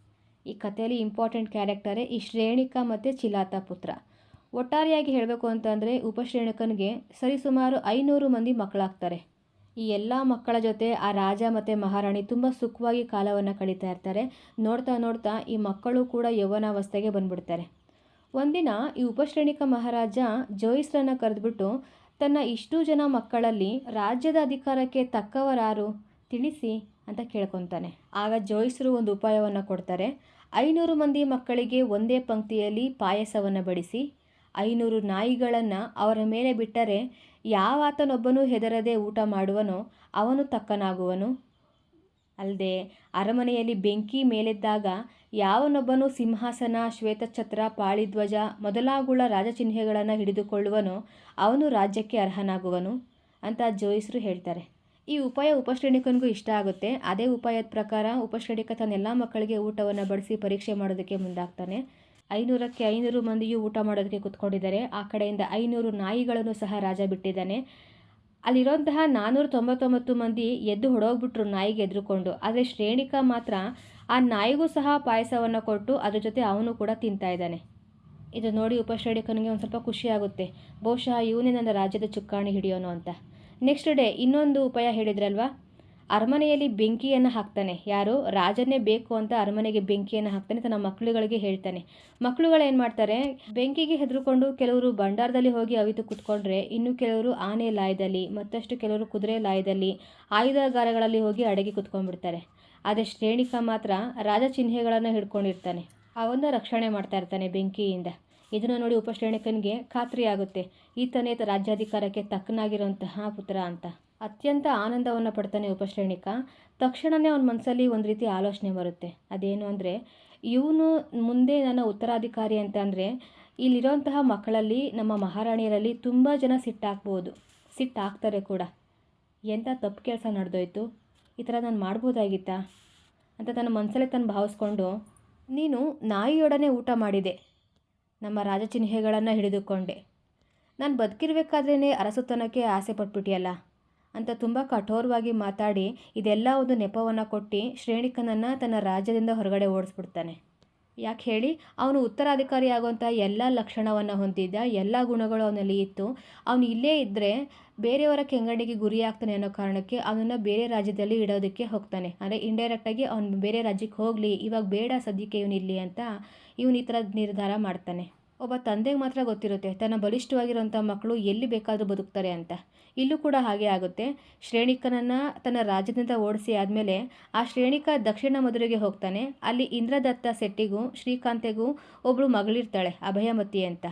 ಈ ಕಥೆಯಲ್ಲಿ ಇಂಪಾರ್ಟೆಂಟ್ ಕ್ಯಾರೆಕ್ಟರೇ ಈ ಶ್ರೇಣಿಕ ಮತ್ತು ಚಿಲಾತ ಪುತ್ರ. ಒಟ್ಟಾರೆಯಾಗಿ ಹೇಳಬೇಕು ಅಂತಂದರೆ ಉಪಶ್ರೇಣಿಕನಿಗೆ ಸರಿಸುಮಾರು ಐನೂರು ಮಂದಿ ಮಕ್ಕಳಾಗ್ತಾರೆ. ಈ ಎಲ್ಲ ಮಕ್ಕಳ ಜೊತೆ ಆ ರಾಜ ಮತ್ತು ಮಹಾರಾಣಿ ತುಂಬ ಸುಖವಾಗಿ ಕಾಲವನ್ನು ಕಳೀತಾ ಇರ್ತಾರೆ. ನೋಡ್ತಾ ನೋಡ್ತಾ ಈ ಮಕ್ಕಳು ಕೂಡ ಯೌವನಾವಸ್ಥೆಗೆ ಬಂದ್ಬಿಡ್ತಾರೆ. ಒಂದಿನ ಈ ಉಪಶ್ರೇಣಿಕ ಮಹಾರಾಜ ಜೋಯಿಸ್ರನ್ನು ಕರೆದ್ಬಿಟ್ಟು ತನ್ನ ಇಷ್ಟು ಜನ ಮಕ್ಕಳಲ್ಲಿ ರಾಜ್ಯದ ಅಧಿಕಾರಕ್ಕೆ ತಕ್ಕವರಾರು ತಿಳಿಸಿ ಅಂತ ಕೇಳ್ಕೊತಾನೆ. ಆಗ ಜೋಯಿಸರು ಒಂದು ಉಪಾಯವನ್ನು ಕೊಡ್ತಾರೆ. ಐನೂರು ಮಂದಿ ಮಕ್ಕಳಿಗೆ ಒಂದೇ ಪಂಕ್ತಿಯಲ್ಲಿ ಪಾಯಸವನ್ನು ಬಡಿಸಿ, ಐನೂರು ನಾಯಿಗಳನ್ನು ಅವರ ಮೇಲೆ ಬಿಟ್ಟರೆ ಯಾವಾತನೊಬ್ಬನೂ ಹೆದರದೆ ಊಟ ಮಾಡುವನೋ ಅವನು ತಕ್ಕನಾಗುವನು. ಅಲ್ಲದೆ ಅರಮನೆಯಲ್ಲಿ ಬೆಂಕಿ ಮೇಲೆದ್ದಾಗ ಯಾವನೊಬ್ಬನು ಸಿಂಹಾಸನ, ಶ್ವೇತಛತ್ರ, ಪಾಳಿಧ್ವಜ ಮೊದಲಾಗುಳ ರಾಜಚಿಹ್ನೆಗಳನ್ನು ಹಿಡಿದುಕೊಳ್ಳುವನೋ ಅವನು ರಾಜ್ಯಕ್ಕೆ ಅರ್ಹನಾಗುವನು ಅಂತ ಜೋಯಿಸರು ಹೇಳ್ತಾರೆ. ಈ ಉಪಾಯ ಉಪಶ್ರೇಣಿಕನಿಗೂ ಇಷ್ಟ ಆಗುತ್ತೆ. ಅದೇ ಉಪಾಯದ ಪ್ರಕಾರ ಉಪಶ್ರೇಣಿಕ ತನ್ನ ಎಲ್ಲ ಮಕ್ಕಳಿಗೆ ಊಟವನ್ನು ಬಡಿಸಿ ಪರೀಕ್ಷೆ ಮಾಡೋದಕ್ಕೆ ಮುಂದಾಗ್ತಾನೆ. ಐನೂರಕ್ಕೆ ಐನೂರು ಮಂದಿಯೂ ಊಟ ಮಾಡೋದಕ್ಕೆ ಕುತ್ಕೊಂಡಿದ್ದಾರೆ. ಆ ಕಡೆಯಿಂದ ಐನೂರು ನಾಯಿಗಳನ್ನು ಸಹ ರಾಜ ಬಿಟ್ಟಿದ್ದಾನೆ. ಅಲ್ಲಿರೋಂತಹ ನಾನ್ನೂರ ತೊಂಬತ್ತೊಂಬತ್ತು ಮಂದಿ ಎದ್ದು ಹೊಡೋಗ್ಬಿಟ್ರು ನಾಯಿಗೆ ಎದ್ರುಕೊಂಡು. ಆದರೆ ಶ್ರೇಣಿಕ ಮಾತ್ರ ಆ ನಾಯಿಗೂ ಸಹ ಪಾಯಸವನ್ನು ಕೊಟ್ಟು ಅದ್ರ ಜೊತೆ ಅವನು ಕೂಡ ತಿಂತಾ ಇದ್ದಾನೆ. ಇದು ನೋಡಿ ಉಪಶ್ರೇಣಿಕನಿಗೆ ಒಂದು ಸ್ವಲ್ಪ ಖುಷಿಯಾಗುತ್ತೆ ಬಹುಶಃ ಇವನೇ ನನ್ನ ರಾಜ್ಯದ ಚುಕ್ಕಾಣಿ ಹಿಡಿಯೋನು ಅಂತ. ನೆಕ್ಸ್ಟ್ ಡೇ ಇನ್ನೊಂದು ಉಪಾಯ ಹೇಳಿದ್ರಲ್ವಾ? ಅರಮನೆಯಲ್ಲಿ ಬೆಂಕಿಯನ್ನು ಹಾಕ್ತಾನೆ. ಯಾರು? ರಾಜನೇ ಬೇಕು ಅಂತ ಅರಮನೆಗೆ ಬೆಂಕಿಯನ್ನು ಹಾಕ್ತಾನೆ, ತನ್ನ ಮಕ್ಕಳುಗಳಿಗೆ ಹೇಳ್ತಾನೆ. ಮಕ್ಕಳುಗಳು ಏನು ಮಾಡ್ತಾರೆ? ಬೆಂಕಿಗೆ ಹೆದರುಕೊಂಡು ಕೆಲವರು ಭಂಡಾರದಲ್ಲಿ ಹೋಗಿ ಅವಿತು ಕುತ್ಕೊಂಡ್ರೆ, ಇನ್ನು ಕೆಲವರು ಆನೆ ಲಾಯದಲ್ಲಿ, ಮತ್ತಷ್ಟು ಕೆಲವರು ಕುದುರೆ ಲಾಯದಲ್ಲಿ, ಆಯುಧಗಾರಗಳಲ್ಲಿ ಹೋಗಿ ಅಡಗಿ ಕುತ್ಕೊಂಡ್ಬಿಡ್ತಾರೆ. ಆದರೆ ಶ್ರೇಣಿಕ ಮಾತ್ರ ರಾಜ ಚಿಹ್ನೆಗಳನ್ನು ಹಿಡ್ಕೊಂಡಿರ್ತಾನೆ. ಅವನ್ನ ರಕ್ಷಣೆ ಮಾಡ್ತಾ ಇರ್ತಾನೆ ಬೆಂಕಿಯಿಂದ. ಇದನ್ನು ನೋಡಿ ಉಪಶ್ರೇಣಿಕನಿಗೆ ಖಾತ್ರಿ ಆಗುತ್ತೆ ಈತನೇ ರಾಜ್ಯಾಧಿಕಾರಕ್ಕೆ ತಕ್ಕನಾಗಿರುವಂತಹ ಪುತ್ರ ಅಂತ. ಅತ್ಯಂತ ಆನಂದವನ್ನು ಪಡ್ತಾನೆ ಉಪಶ್ರೇಣಿಕ. ತಕ್ಷಣನೇ ಅವನ ಮನಸ್ಸಲ್ಲಿ ಒಂದು ರೀತಿ ಆಲೋಚನೆ ಬರುತ್ತೆ. ಅದೇನು ಅಂದರೆ, ಇವನು ಮುಂದೆ ನನ್ನ ಉತ್ತರಾಧಿಕಾರಿ ಅಂತ ಅಂದರೆ ಇಲ್ಲಿರೋಂತಹ ಮಕ್ಕಳಲ್ಲಿ, ನಮ್ಮ ಮಹಾರಾಣಿಯರಲ್ಲಿ ತುಂಬ ಜನ ಸಿಟ್ಟಾಕ್ಬೋದು. ಸಿಟ್ಟಾಕ್ತಾರೆ ಕೂಡ. ಎಂಥ ತಪ್ಪು ಕೆಲಸ ನಡೆದೋಯ್ತು? ಈ ಥರ ನಾನು ಮಾಡ್ಬೋದಾಗಿತ್ತಾ? ಅಂತ ತನ್ನ ಮನಸ್ಸಲ್ಲೇ ತಾನು ಭಾವಿಸ್ಕೊಂಡು, ನೀನು ನಾಯಿಯೊಡನೆ ಊಟ ಮಾಡಿದೆ. ನಮ್ಮ ರಾಜಚಿಹ್ನೆಗಳನ್ನು ಹಿಡಿದುಕೊಂಡೆ. ನಾನು ಬದುಕಿರ್ಬೇಕಾದ್ರೇ ಅರಸುತನಕ್ಕೆ ಆಸೆ ಪಟ್ಬಿಟ್ಟಿಯಲ್ಲ. ಅಂತ ತುಂಬ ಕಠೋರವಾಗಿ ಮಾತಾಡಿ ಇದೆಲ್ಲ ಒಂದು ನೆಪವನ್ನು ಕೊಟ್ಟು ಶ್ರೇಣಿಕನನ್ನು ತನ್ನ ರಾಜ್ಯದಿಂದ ಹೊರಗಡೆ ಓಡಿಸ್ಬಿಡ್ತಾನೆ. ಯಾಕೆ ಹೇಳಿ? ಅವನು ಉತ್ತರಾಧಿಕಾರಿ ಆಗುವಂಥ ಎಲ್ಲ ಲಕ್ಷಣವನ್ನು ಹೊಂದಿದ್ದ, ಎಲ್ಲ ಗುಣಗಳು ಅವನಲ್ಲಿ ಇತ್ತು. ಅವನು ಇಲ್ಲೇ ಇದ್ದರೆ ಬೇರೆಯವರ ಕೆಂಗಣ್ಣಿಗೆ ಗುರಿಯಾಗ್ತಾನೆ ಅನ್ನೋ ಕಾರಣಕ್ಕೆ ಅವನನ್ನು ಬೇರೆ ರಾಜ್ಯದಲ್ಲಿ ಇಡೋದಕ್ಕೆ ಹೋಗ್ತಾನೆ. ಅಂದರೆ ಇಂಡೈರೆಕ್ಟಾಗಿ ಅವನು ಬೇರೆ ರಾಜ್ಯಕ್ಕೆ ಹೋಗಲಿ, ಇವಾಗ ಬೇಡ ಸದ್ಯಕ್ಕೆ ಇವನಿಲ್ಲಿ ಅಂತ ಇವನು ಈ ಥರ ನಿರ್ಧಾರ ಮಾಡ್ತಾನೆ. ಒಬ್ಬ ತಂದೆಗೆ ಮಾತ್ರ ಗೊತ್ತಿರುತ್ತೆ, ತನ್ನ ಬಲಿಷ್ಠವಾಗಿರುವಂಥ ಮಕ್ಕಳು ಎಲ್ಲಿ ಬೇಕಾದರೂ ಬದುಕ್ತಾರೆ ಅಂತ. ಇಲ್ಲೂ ಕೂಡ ಹಾಗೆ ಆಗುತ್ತೆ. ಶ್ರೇಣಿಕನನ್ನು ತನ್ನ ರಾಜ್ಯದಿಂದ ಓಡಿಸಿ ಆದಮೇಲೆ ಆ ಶ್ರೇಣಿಕ ದಕ್ಷಿಣ ಮಧುರೆಗೆ ಹೋಗ್ತಾನೆ. ಅಲ್ಲಿ ಇಂದ್ರದತ್ತ ಸೆಟ್ಟಿಗೂ ಶ್ರೀಕಾಂತೆಗೂ ಒಬ್ಬಳು ಮಗಳಿರ್ತಾಳೆ, ಅಭಯಮತಿ ಅಂತ.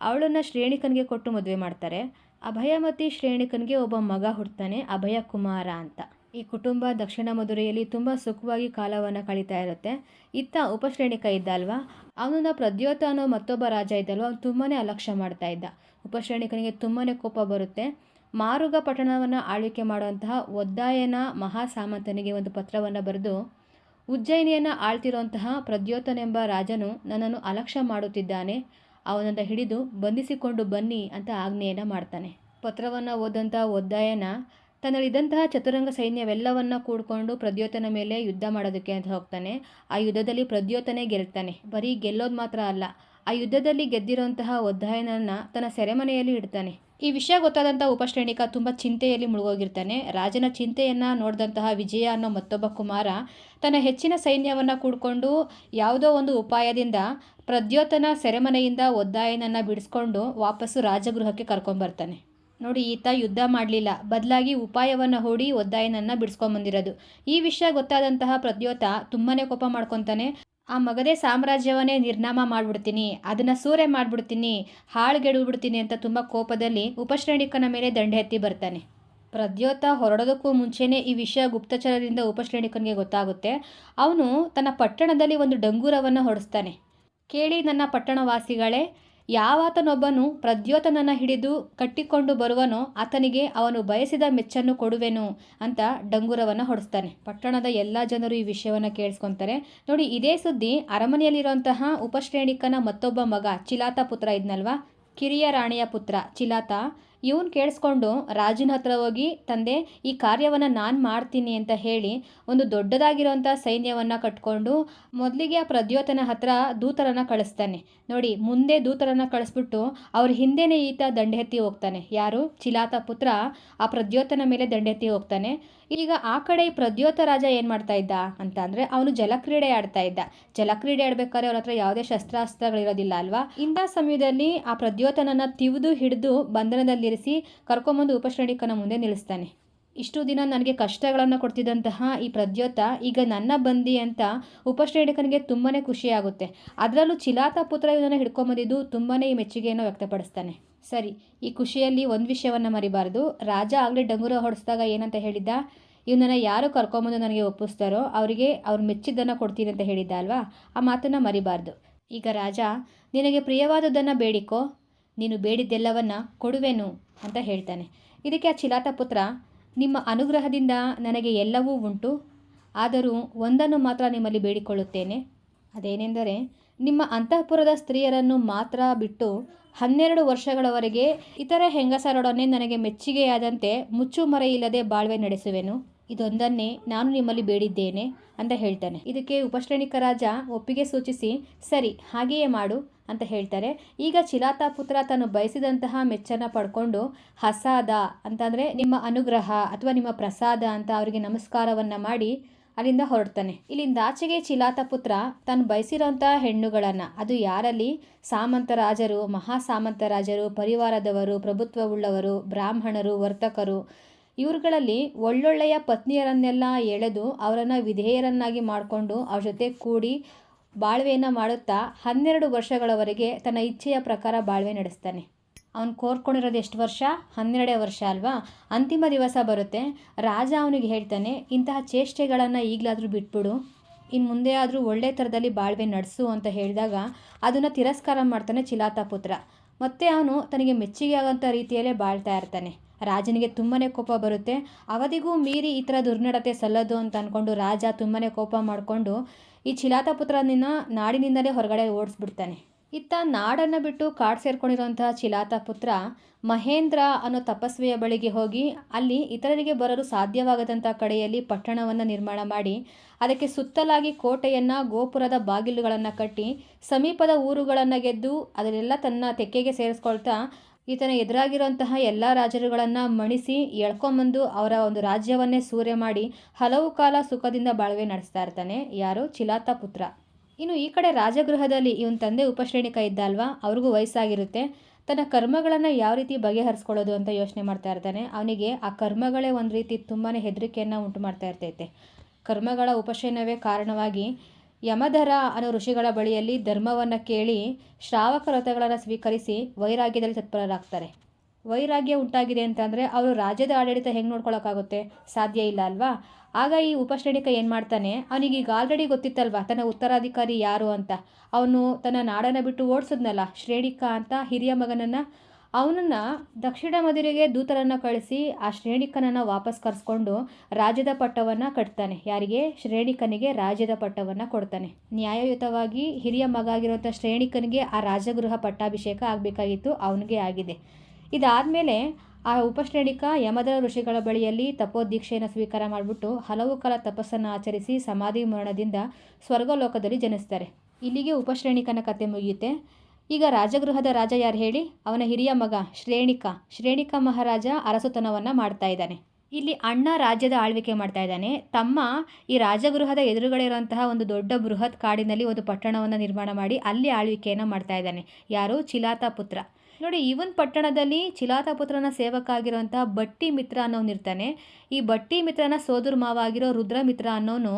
ಅವಳನ್ನು ಶ್ರೇಣಿಕನಿಗೆ ಕೊಟ್ಟು ಮದುವೆ ಮಾಡ್ತಾರೆ. ಅಭಯಮತಿ ಶ್ರೇಣಿಕನಿಗೆ ಒಬ್ಬ ಮಗ ಹುಡ್ತಾನೆ ಅಭಯ ಕುಮಾರ ಅಂತ. ಈ ಕುಟುಂಬ ದಕ್ಷಿಣ ಮಧುರೆಯಲ್ಲಿ ತುಂಬ ಸುಖವಾಗಿ ಕಾಲವನ್ನು ಕಳೀತಾ ಇರುತ್ತೆ. ಇತ್ತ ಉಪಶ್ರೇಣಿಕ ಇದ್ದ ಅಲ್ವಾ ಅವನನ್ನ ಪ್ರದ್ಯೋತ ಅನ್ನೋ ಮತ್ತೊಬ್ಬ ರಾಜ ಇದ್ದಲ್ವ ಅವ್ನು ತುಂಬಾ ಅಲಕ್ಷ್ಯ ಮಾಡ್ತಾ ಇದ್ದ. ಉಪಶ್ರೇಣಿಕನಿಗೆ ತುಂಬಾ ಕೋಪ ಬರುತ್ತೆ. ಮಾರುಗ ಪಟ್ಟಣವನ್ನು ಆಳ್ವಿಕೆ ಮಾಡುವಂತಹ ಒದ್ದಾಯನ ಮಹಾಸಾಮಂತನಿಗೆ ಒಂದು ಪತ್ರವನ್ನು ಬರೆದು, ಉಜ್ಜಯಿನಿಯನ್ನು ಆಳ್ತಿರುವಂತಹ ಪ್ರದ್ಯೋತನೆಂಬ ರಾಜನು ನನ್ನನ್ನು ಅಲಕ್ಷ್ಯ ಮಾಡುತ್ತಿದ್ದಾನೆ. ಅವನನ್ನು ಹಿಡಿದು ಬಂಧಿಸಿಕೊಂಡು ಬನ್ನಿ ಅಂತ ಆಜ್ಞೆಯನ್ನು ಮಾಡ್ತಾನೆ. ಪತ್ರವನ್ನು ಓದಂಥ ಒದ್ದಾಯನ ತನ್ನಲ್ಲಿದ್ದಂತಹ ಚತುರಂಗ ಸೈನ್ಯವೆಲ್ಲವನ್ನ ಕೂಡ್ಕೊಂಡು ಪ್ರದ್ಯೋತನ ಮೇಲೆ ಯುದ್ಧ ಮಾಡೋದಕ್ಕೆ ಅಂತ ಹೋಗ್ತಾನೆ. ಆ ಯುದ್ಧದಲ್ಲಿ ಪ್ರದ್ಯೋತನೇ ಗೆಲ್ತಾನೆ. ಬರೀ ಗೆಲ್ಲೋದು ಮಾತ್ರ ಅಲ್ಲ, ಆ ಯುದ್ಧದಲ್ಲಿ ಗೆದ್ದಿರುವಂತಹ ಒದ್ದಾಯನನ್ನ ತನ್ನ ಸೆರೆಮನೆಯಲ್ಲಿ ಇಡ್ತಾನೆ. ಈ ವಿಷಯ ಗೊತ್ತಾದಂಥ ಉಪಶ್ರೇಣಿಕ ತುಂಬ ಚಿಂತೆಯಲ್ಲಿ ಮುಳುಗೋಗಿರ್ತಾನೆ. ರಾಜನ ಚಿಂತೆಯನ್ನು ನೋಡಿದಂತಹ ವಿಜಯ ಅನ್ನೋ ಮತ್ತೊಬ್ಬ ಕುಮಾರ ತನ್ನ ಹೆಚ್ಚಿನ ಸೈನ್ಯವನ್ನು ಕೂಡ್ಕೊಂಡು ಯಾವುದೋ ಒಂದು ಉಪಾಯದಿಂದ ಪ್ರದ್ಯೋತನ ಸೆರೆಮನೆಯಿಂದ ಒದ್ದಾಯನನ್ನು ಬಿಡಿಸ್ಕೊಂಡು ವಾಪಸ್ಸು ರಾಜಗೃಹಕ್ಕೆ ಕರ್ಕೊಂಬರ್ತಾನೆ. ನೋಡಿ, ಈತ ಯುದ್ಧ ಮಾಡಲಿಲ್ಲ. ಬದಲಾಗಿ ಉಪಾಯವನ್ನು ಹೂಡಿ ಒದ್ದಾಯನನ್ನು ಬಿಡಿಸ್ಕೊಂಬಂದಿರೋದು ಈ ವಿಷಯ ಗೊತ್ತಾದಂತಹ ಪ್ರದ್ಯೋತ ತುಂಬಾ ಕೋಪ ಮಾಡ್ಕೊತಾನೆ. ಆ ಮಗದೇ ಸಾಮ್ರಾಜ್ಯವನ್ನೇ ನಿರ್ನಾಮ ಮಾಡಿಬಿಡ್ತೀನಿ, ಅದನ್ನು ಸೂರೆ ಮಾಡಿಬಿಡ್ತೀನಿ ಹಾಳುಗೆಡ್ಬಿಡ್ತೀನಿ ಅಂತ ತುಂಬ ಕೋಪದಲ್ಲಿ ಉಪಶ್ರೇಣಿಕನ ಮೇಲೆ ದಂಡೆ ಎತ್ತಿ ಬರ್ತಾನೆ. ಪ್ರದ್ಯೋತ ಹೊರಡೋದಕ್ಕೂ ಮುಂಚೆನೇ ಈ ವಿಷಯ ಗುಪ್ತಚರದಿಂದ ಉಪಶ್ರೇಣಿಕನಿಗೆ ಗೊತ್ತಾಗುತ್ತೆ. ಅವನು ತನ್ನ ಪಟ್ಟಣದಲ್ಲಿ ಒಂದು ಡಂಗೂರವನ್ನು ಹೊಡೆಸ್ತಾನೆ. ಕೇಳಿ, ನನ್ನ ಪಟ್ಟಣವಾಸಿಗಳೇ ಯಾವಾತನೊಬ್ಬನು ಪ್ರದ್ಯೋತನನ್ನು ಹಿಡಿದು ಕಟ್ಟಿಕೊಂಡು ಬರುವನೋ ಆತನಿಗೆ ಅವನು ಬಯಸಿದ ಮೆಚ್ಚನ್ನು ಕೊಡುವೆನು ಅಂತ ಡಂಗುರವನ್ನು ಹೊಡೆಸ್ತಾನೆ. ಪಟ್ಟಣದ ಎಲ್ಲ ಜನರು ಈ ವಿಷಯವನ್ನು ಕೇಳಿಸ್ಕೊತಾರೆ. ನೋಡಿ, ಇದೇ ಸುದ್ದಿ ಅರಮನೆಯಲ್ಲಿರುವಂತಹ ಉಪಶ್ರೇಣಿಕನ ಮತ್ತೊಬ್ಬ ಮಗ ಚಿಲಾತ ಪುತ್ರ ಇದ್ನಲ್ವಾ? ಕಿರಿಯ ರಾಣಿಯ ಪುತ್ರ ಚಿಲಾತ. ಇವನು ಕೇಳಿಸ್ಕೊಂಡು, ರಾಜನ ಹತ್ರ ಹೋಗಿ, ತಂದೆ, ಈ ಕಾರ್ಯವನ್ನು ನಾನು ಮಾಡ್ತೀನಿ ಅಂತ ಹೇಳಿ, ಒಂದು ದೊಡ್ಡದಾಗಿರೋಂಥ ಸೈನ್ಯವನ್ನು ಕಟ್ಕೊಂಡು, ಮೊದಲಿಗೆ ಆ ಪ್ರದ್ಯೋತನ ಹತ್ರ ದೂತರನ್ನು ಕಳಿಸ್ತಾನೆ. ನೋಡಿ, ಮುಂದೆ ದೂತರನ್ನು ಕಳಿಸ್ಬಿಟ್ಟು, ಅವ್ರ ಹಿಂದೆನೇ ಈತ ದಂಡೆತ್ತಿ ಹೋಗ್ತಾನೆ. ಯಾರು? ಚಿಲಾತ ಪುತ್ರ ಆ ಪ್ರದ್ಯೋತನ ಮೇಲೆ ದಂಡೆತ್ತಿ ಹೋಗ್ತಾನೆ. ಈಗ ಆ ಕಡೆ ಪ್ರದ್ಯೋತ ರಾಜ ಏನು ಮಾಡ್ತಾ ಇದ್ದ ಅಂತ ಅಂದರೆ ಅವನು ಜಲಕ್ರೀಡೆ ಆಡ್ತಾ ಇದ್ದ. ಜಲಕ್ರೀಡೆ ಆಡ್ಬೇಕಾದ್ರೆ ಅವ್ರ ಹತ್ರ ಯಾವುದೇ ಶಸ್ತ್ರಾಸ್ತ್ರಗಳಿರೋದಿಲ್ಲ ಅಲ್ವಾ? ಇಂಥ ಸಮಯದಲ್ಲಿ ಆ ಪ್ರದ್ಯೋತನನ್ನ ತಿವಿದು ಹಿಡಿದು ಬಂಧನದಲ್ಲಿರಿಸಿ ಕರ್ಕೊಂಬಂದು ಉಪಶ್ರೇಣಿಕನ ಮುಂದೆ ನಿಲ್ಲಿಸ್ತಾನೆ. ಇಷ್ಟು ದಿನ ನನಗೆ ಕಷ್ಟಗಳನ್ನು ಕೊಡ್ತಿದ್ದಂತಹ ಈ ಪ್ರದ್ಯೋತ ಈಗ ನನ್ನ ಬಂದಿ ಅಂತ ಉಪಶ್ರೇಣಿಕನಿಗೆ ತುಂಬಾ ಖುಷಿಯಾಗುತ್ತೆ. ಅದರಲ್ಲೂ ಚಿಲಾತ ಪುತ್ರ ಇವನನ್ನು ಹಿಡ್ಕೊಂಬಂದಿದ್ದು ತುಂಬಾ ಈ ಮೆಚ್ಚುಗೆಯನ್ನು ವ್ಯಕ್ತಪಡಿಸ್ತಾನೆ. ಸರಿ, ಈ ಖುಷಿಯಲ್ಲಿ ಒಂದು ವಿಷಯವನ್ನು ಮರಿಬಾರ್ದು. ರಾಜ ಆಗಲೇ ಡಂಗುರ ಹೊಡೆಸಿದಾಗ ಏನಂತ ಹೇಳಿದ್ದ? ಇವನನ್ನು ಯಾರು ಕರ್ಕೊಂಬಂದು ನನಗೆ ಒಪ್ಪಿಸ್ತಾರೋ ಅವರಿಗೆ ಅವ್ರು ಮೆಚ್ಚಿದ್ದನ್ನು ಕೊಡ್ತೀನಿ ಅಂತ ಹೇಳಿದ್ದ ಅಲ್ವಾ? ಆ ಮಾತನ್ನು ಮರಿಬಾರ್ದು. ಈಗ ರಾಜ, ನಿನಗೆ ಪ್ರಿಯವಾದದ್ದನ್ನು ಬೇಡಿಕೋ? ನೀನು ಬೇಡಿದ್ದೆಲ್ಲವನ್ನ ಕೊಡುವೆನು ಅಂತ ಹೇಳ್ತಾನೆ. ಇದಕ್ಕೆ ಆ ಚಿಲಾತ ಪುತ್ರ, ನಿಮ್ಮ ಅನುಗ್ರಹದಿಂದ ನನಗೆ ಎಲ್ಲವೂ ಉಂಟು. ಆದರೂ ಒಂದನ್ನು ಮಾತ್ರ ನಿಮ್ಮಲ್ಲಿ ಬೇಡಿಕೊಳ್ಳುತ್ತೇನೆ. ಅದೇನೆಂದರೆ ನಿಮ್ಮ ಅಂತಃಪುರದ ಸ್ತ್ರೀಯರನ್ನು ಮಾತ್ರ ಬಿಟ್ಟು ಹನ್ನೆರಡು ವರ್ಷಗಳವರೆಗೆ ಇತರ ಹೆಂಗಸರೊಡನೆ ನನಗೆ ಮೆಚ್ಚುಗೆಯಾದಂತೆ ಮುಚ್ಚುಮರೆಯಿಲ್ಲದೆ ಬಾಳ್ವೆ ನಡೆಸುವೆನು. ಇದೊಂದನ್ನೇ ನಾನು ನಿಮ್ಮಲ್ಲಿ ಬೇಡಿದ್ದೇನೆ ಅಂತ ಹೇಳ್ತಾನೆ. ಇದಕ್ಕೆ ಉಪಶ್ರೇಣಿಕ ರಾಜ ಒಪ್ಪಿಗೆ ಸೂಚಿಸಿ, ಸರಿ, ಹಾಗೆಯೇ ಮಾಡು ಅಂತ ಹೇಳ್ತಾರೆ. ಈಗ ಚಿಲಾತ ಪುತ್ರ ತಾನು ಬಯಸಿದಂತಹ ಮೆಚ್ಚನ್ನು ಪಡ್ಕೊಂಡು, ಹಸಾದ ಅಂತಂದರೆ ನಿಮ್ಮ ಅನುಗ್ರಹ ಅಥವಾ ನಿಮ್ಮ ಪ್ರಸಾದ ಅಂತ ಅವರಿಗೆ ನಮಸ್ಕಾರವನ್ನು ಮಾಡಿ ಅಲ್ಲಿಂದ ಹೊರಡ್ತಾನೆ. ಇಲ್ಲಿಂದ ಆಚೆಗೆ ಚಿಲಾತ ಪುತ್ರ ತಾನು ಬಯಸಿರೋಂಥ ಹೆಣ್ಣುಗಳನ್ನು, ಅದು ಯಾರಲ್ಲಿ? ಸಾಮಂತ ರಾಜರು ಮಹಾ ಸಾಮಂತ ರಾಜರು, ಪರಿವಾರದವರು, ಪ್ರಭುತ್ವವುಳ್ಳವರು, ಬ್ರಾಹ್ಮಣರು, ವರ್ತಕರು, ಇವ್ರುಗಳಲ್ಲಿ ಒಳ್ಳೊಳ್ಳೆಯ ಪತ್ನಿಯರನ್ನೆಲ್ಲ ಎಳೆದು ಅವರನ್ನು ವಿಧೇಯರನ್ನಾಗಿ ಮಾಡಿಕೊಂಡು ಅವ್ರ ಜೊತೆ ಕೂಡಿ ಬಾಳ್ವೆಯನ್ನು ಮಾಡುತ್ತಾ ಹನ್ನೆರಡು ವರ್ಷಗಳವರೆಗೆ ತನ್ನ ಇಚ್ಛೆಯ ಪ್ರಕಾರ ಬಾಳ್ವೆ ನಡೆಸ್ತಾನೆ. ಅವನು ಕೋರ್ಕೊಂಡಿರೋದು ಎಷ್ಟು ವರ್ಷ? ಹನ್ನೆರಡೇ ವರ್ಷ ಅಲ್ವಾ? ಅಂತಿಮ ದಿವಸ ಬರುತ್ತೆ. ರಾಜ ಅವನಿಗೆ ಹೇಳ್ತಾನೆ, ಇಂತಹ ಚೇಷ್ಟೆಗಳನ್ನು ಈಗಲಾದರೂ ಬಿಟ್ಬಿಡು. ಇನ್ನು ಮುಂದೆ ಆದರೂ ಒಳ್ಳೆ ಥರದಲ್ಲಿ ಬಾಳ್ವೆ ನಡೆಸು ಅಂತ ಹೇಳಿದಾಗ ಅದನ್ನು ತಿರಸ್ಕಾರ ಮಾಡ್ತಾನೆ ಚಿಲಾತ ಪುತ್ರ. ಮತ್ತೆ ಅವನು ತನಗೆ ಮೆಚ್ಚುಗೆ ಆಗೋಂಥ ರೀತಿಯಲ್ಲೇ ಬಾಳ್ತಾ ಇರ್ತಾನೆ. ರಾಜನಿಗೆ ತುಂಬಾ ಕೋಪ ಬರುತ್ತೆ. ಅವಧಿಗೂ ಮೀರಿ ಈ ಥರ ದುರ್ನಡತೆ ಸಲ್ಲದು ಅಂತ ಅಂದ್ಕೊಂಡು ರಾಜ ತುಂಬಾ ಕೋಪ ಮಾಡಿಕೊಂಡು ಈ ಚಿಲಾತ ಪುತ್ರನಿನ್ನ ನಾಡಿನಿಂದಲೇ ಹೊರಗಡೆ ಓಡಿಸ್ಬಿಡ್ತಾನೆ. ಇತ್ತ ನಾಡನ್ನು ಬಿಟ್ಟು ಕಾಡು ಸೇರ್ಕೊಂಡಿರುವಂತಹ ಚಿಲಾತ ಪುತ್ರ ಮಹೇಂದ್ರ ಅನ್ನೋ ತಪಸ್ವಿಯ ಬಳಿಗೆ ಹೋಗಿ ಅಲ್ಲಿ ಇತರರಿಗೆ ಬರಲು ಸಾಧ್ಯವಾಗದಂಥ ಕಡೆಯಲ್ಲಿ ಪಟ್ಟಣವನ್ನು ನಿರ್ಮಾಣ ಮಾಡಿ, ಅದಕ್ಕೆ ಸುತ್ತಲಾಗಿ ಕೋಟೆಯನ್ನು, ಗೋಪುರದ ಬಾಗಿಲುಗಳನ್ನು ಕಟ್ಟಿ, ಸಮೀಪದ ಊರುಗಳನ್ನು ಗೆದ್ದು ಅದನ್ನೆಲ್ಲ ತನ್ನ ತೆಕ್ಕೆಗೆ ಸೇರಿಸ್ಕೊಳ್ತಾ ಈತನ ಎದುರಾಗಿರುವಂತಹ ಎಲ್ಲ ರಾಜರುಗಳನ್ನು ಮಣಿಸಿ ಎಳ್ಕೊಂಬಂದು ಅವರ ಒಂದು ರಾಜ್ಯವನ್ನೇ ಸೂರೆ ಮಾಡಿ ಹಲವು ಕಾಲ ಸುಖದಿಂದ ಬಾಳ್ವೆ ನಡೆಸ್ತಾ ಇರ್ತಾನೆ. ಯಾರು? ಚಿಲಾತ ಪುತ್ರ. ಇನ್ನು ಈ ಕಡೆ ರಾಜಗೃಹದಲ್ಲಿ ಇವನ್ ತಂದೆ ಉಪಶ್ರೇಣಿಕ ಇದ್ದ ಅಲ್ವಾ ಅವ್ರಿಗೂ ವಯಸ್ಸಾಗಿರುತ್ತೆ. ತನ್ನ ಕರ್ಮಗಳನ್ನು ಯಾವ ರೀತಿ ಬಗೆಹರಿಸ್ಕೊಳ್ಳೋದು ಅಂತ ಯೋಚನೆ ಮಾಡ್ತಾ ಇರ್ತಾನೆ. ಅವನಿಗೆ ಆ ಕರ್ಮಗಳೇ ಒಂದು ರೀತಿ ತುಂಬಾ ಹೆದರಿಕೆಯನ್ನು ಉಂಟು ಮಾಡ್ತಾ ಇರ್ತೈತೆ. ಕರ್ಮಗಳ ಉಪಶಯನವೇ ಕಾರಣವಾಗಿ ಯಮಧರ ಅನ್ನೋ ಋಷಿಗಳ ಬಳಿಯಲ್ಲಿ ಧರ್ಮವನ್ನು ಕೇಳಿ ಶ್ರಾವಕ ರಥಗಳನ್ನು ಸ್ವೀಕರಿಸಿ ವೈರಾಗ್ಯದಲ್ಲಿ ತತ್ಪರರಾಗ್ತಾರೆ. ವೈರಾಗ್ಯ ಉಂಟಾಗಿದೆ ಅಂತಂದರೆ ಅವರು ರಾಜ್ಯದ ಆಡಳಿತ ಹೆಂಗೆ ನೋಡ್ಕೊಳಕ್ಕಾಗುತ್ತೆ? ಸಾಧ್ಯ ಇಲ್ಲ ಅಲ್ವಾ? ಆಗ ಈ ಉಪಶ್ರೇಣಿಕ ಏನು ಮಾಡ್ತಾನೆ ಈಗ ಆಲ್ರೆಡಿ ಗೊತ್ತಿತ್ತಲ್ವ, ತನ್ನ ಉತ್ತರಾಧಿಕಾರಿ ಯಾರು ಅಂತ? ಅವನು ತನ್ನ ನಾಡನ್ನು ಬಿಟ್ಟು ಓಡಿಸಿದ್ನಲ್ಲ, ಶ್ರೇಣಿಕ ಅಂತ ಹಿರಿಯ ಮಗನನ್ನು? ಅವನನ್ನು ದಕ್ಷಿಣ ಮದುವೆಗೆ ದೂತರನ್ನು ಕಳಿಸಿ ಆ ಶ್ರೇಣಿಕನನ್ನು ವಾಪಸ್ ಕರೆಸ್ಕೊಂಡು ರಾಜ್ಯದ ಪಟ್ಟವನ್ನು ಕಟ್ತಾನೆ. ಯಾರಿಗೆ? ಶ್ರೇಣಿಕನಿಗೆ ರಾಜ್ಯದ ಪಟ್ಟವನ್ನು ಕೊಡ್ತಾನೆ. ನ್ಯಾಯಯುತವಾಗಿ ಹಿರಿಯ ಮಗ ಆಗಿರುವಂಥ ಶ್ರೇಣಿಕನಿಗೆ ಆ ರಾಜಗೃಹ ಪಟ್ಟಾಭಿಷೇಕ ಆಗಬೇಕಾಗಿತ್ತು, ಅವನಿಗೆ ಆಗಿದೆ. ಇದಾದಮೇಲೆ ಆ ಉಪಶ್ರೇಣಿಕ ಯಮದ ಋಷಿಗಳ ಬಳಿಯಲ್ಲಿ ತಪೋದೀಕ್ಷೆಯನ್ನು ಸ್ವೀಕಾರ ಮಾಡಿಬಿಟ್ಟು ಹಲವು ಕಾಲ ತಪಸ್ಸನ್ನು ಆಚರಿಸಿ ಸಮಾಧಿ ಮರಣದಿಂದ ಸ್ವರ್ಗಲೋಕದಲ್ಲಿ ಜನಿಸ್ತಾರೆ. ಇಲ್ಲಿಗೆ ಉಪಶ್ರೇಣಿಕನ ಕತೆ ಮುಗಿಯುತ್ತೆ. ಈಗ ರಾಜಗೃಹದ ರಾಜ ಯಾರು ಹೇಳಿ? ಅವನ ಹಿರಿಯ ಮಗ ಶ್ರೇಣಿಕ. ಶ್ರೇಣಿಕ ಮಹಾರಾಜ ಅರಸುತನವನ್ನು ಮಾಡ್ತಾ ಇದ್ದಾನೆ. ಇಲ್ಲಿ ಅಣ್ಣ ರಾಜ್ಯದ ಆಳ್ವಿಕೆ ಮಾಡ್ತಾ ಇದ್ದಾನೆ. ತಮ್ಮ ಈ ರಾಜಗೃಹದ ಎದುರುಗಡೆ ಇರುವಂತಹ ಒಂದು ದೊಡ್ಡ ಬೃಹತ್ ಕಾಡಿನಲ್ಲಿ ಒಂದು ಪಟ್ಟಣವನ್ನು ನಿರ್ಮಾಣ ಮಾಡಿ ಅಲ್ಲಿ ಆಳ್ವಿಕೆಯನ್ನು ಮಾಡ್ತಾ ಇದ್ದಾನೆ. ಯಾರು? ಚಿಲಾತ ಪುತ್ರ. ನೋಡಿ ಇವನ್ ಪಟ್ಟಣದಲ್ಲಿ ಚಿಲಾತಪುತ್ರನ ಸೇವಕ ಆಗಿರುವಂಥ ಬಟ್ಟಿ ಮಿತ್ರ ಅನ್ನೋನಿರ್ತಾನೆ ಈ ಬಟ್ಟಿ ಮಿತ್ರನ ಸೋದರ ಮಾವ ಆಗಿರೋ ರುದ್ರಮಿತ್ರ ಅನ್ನೋನು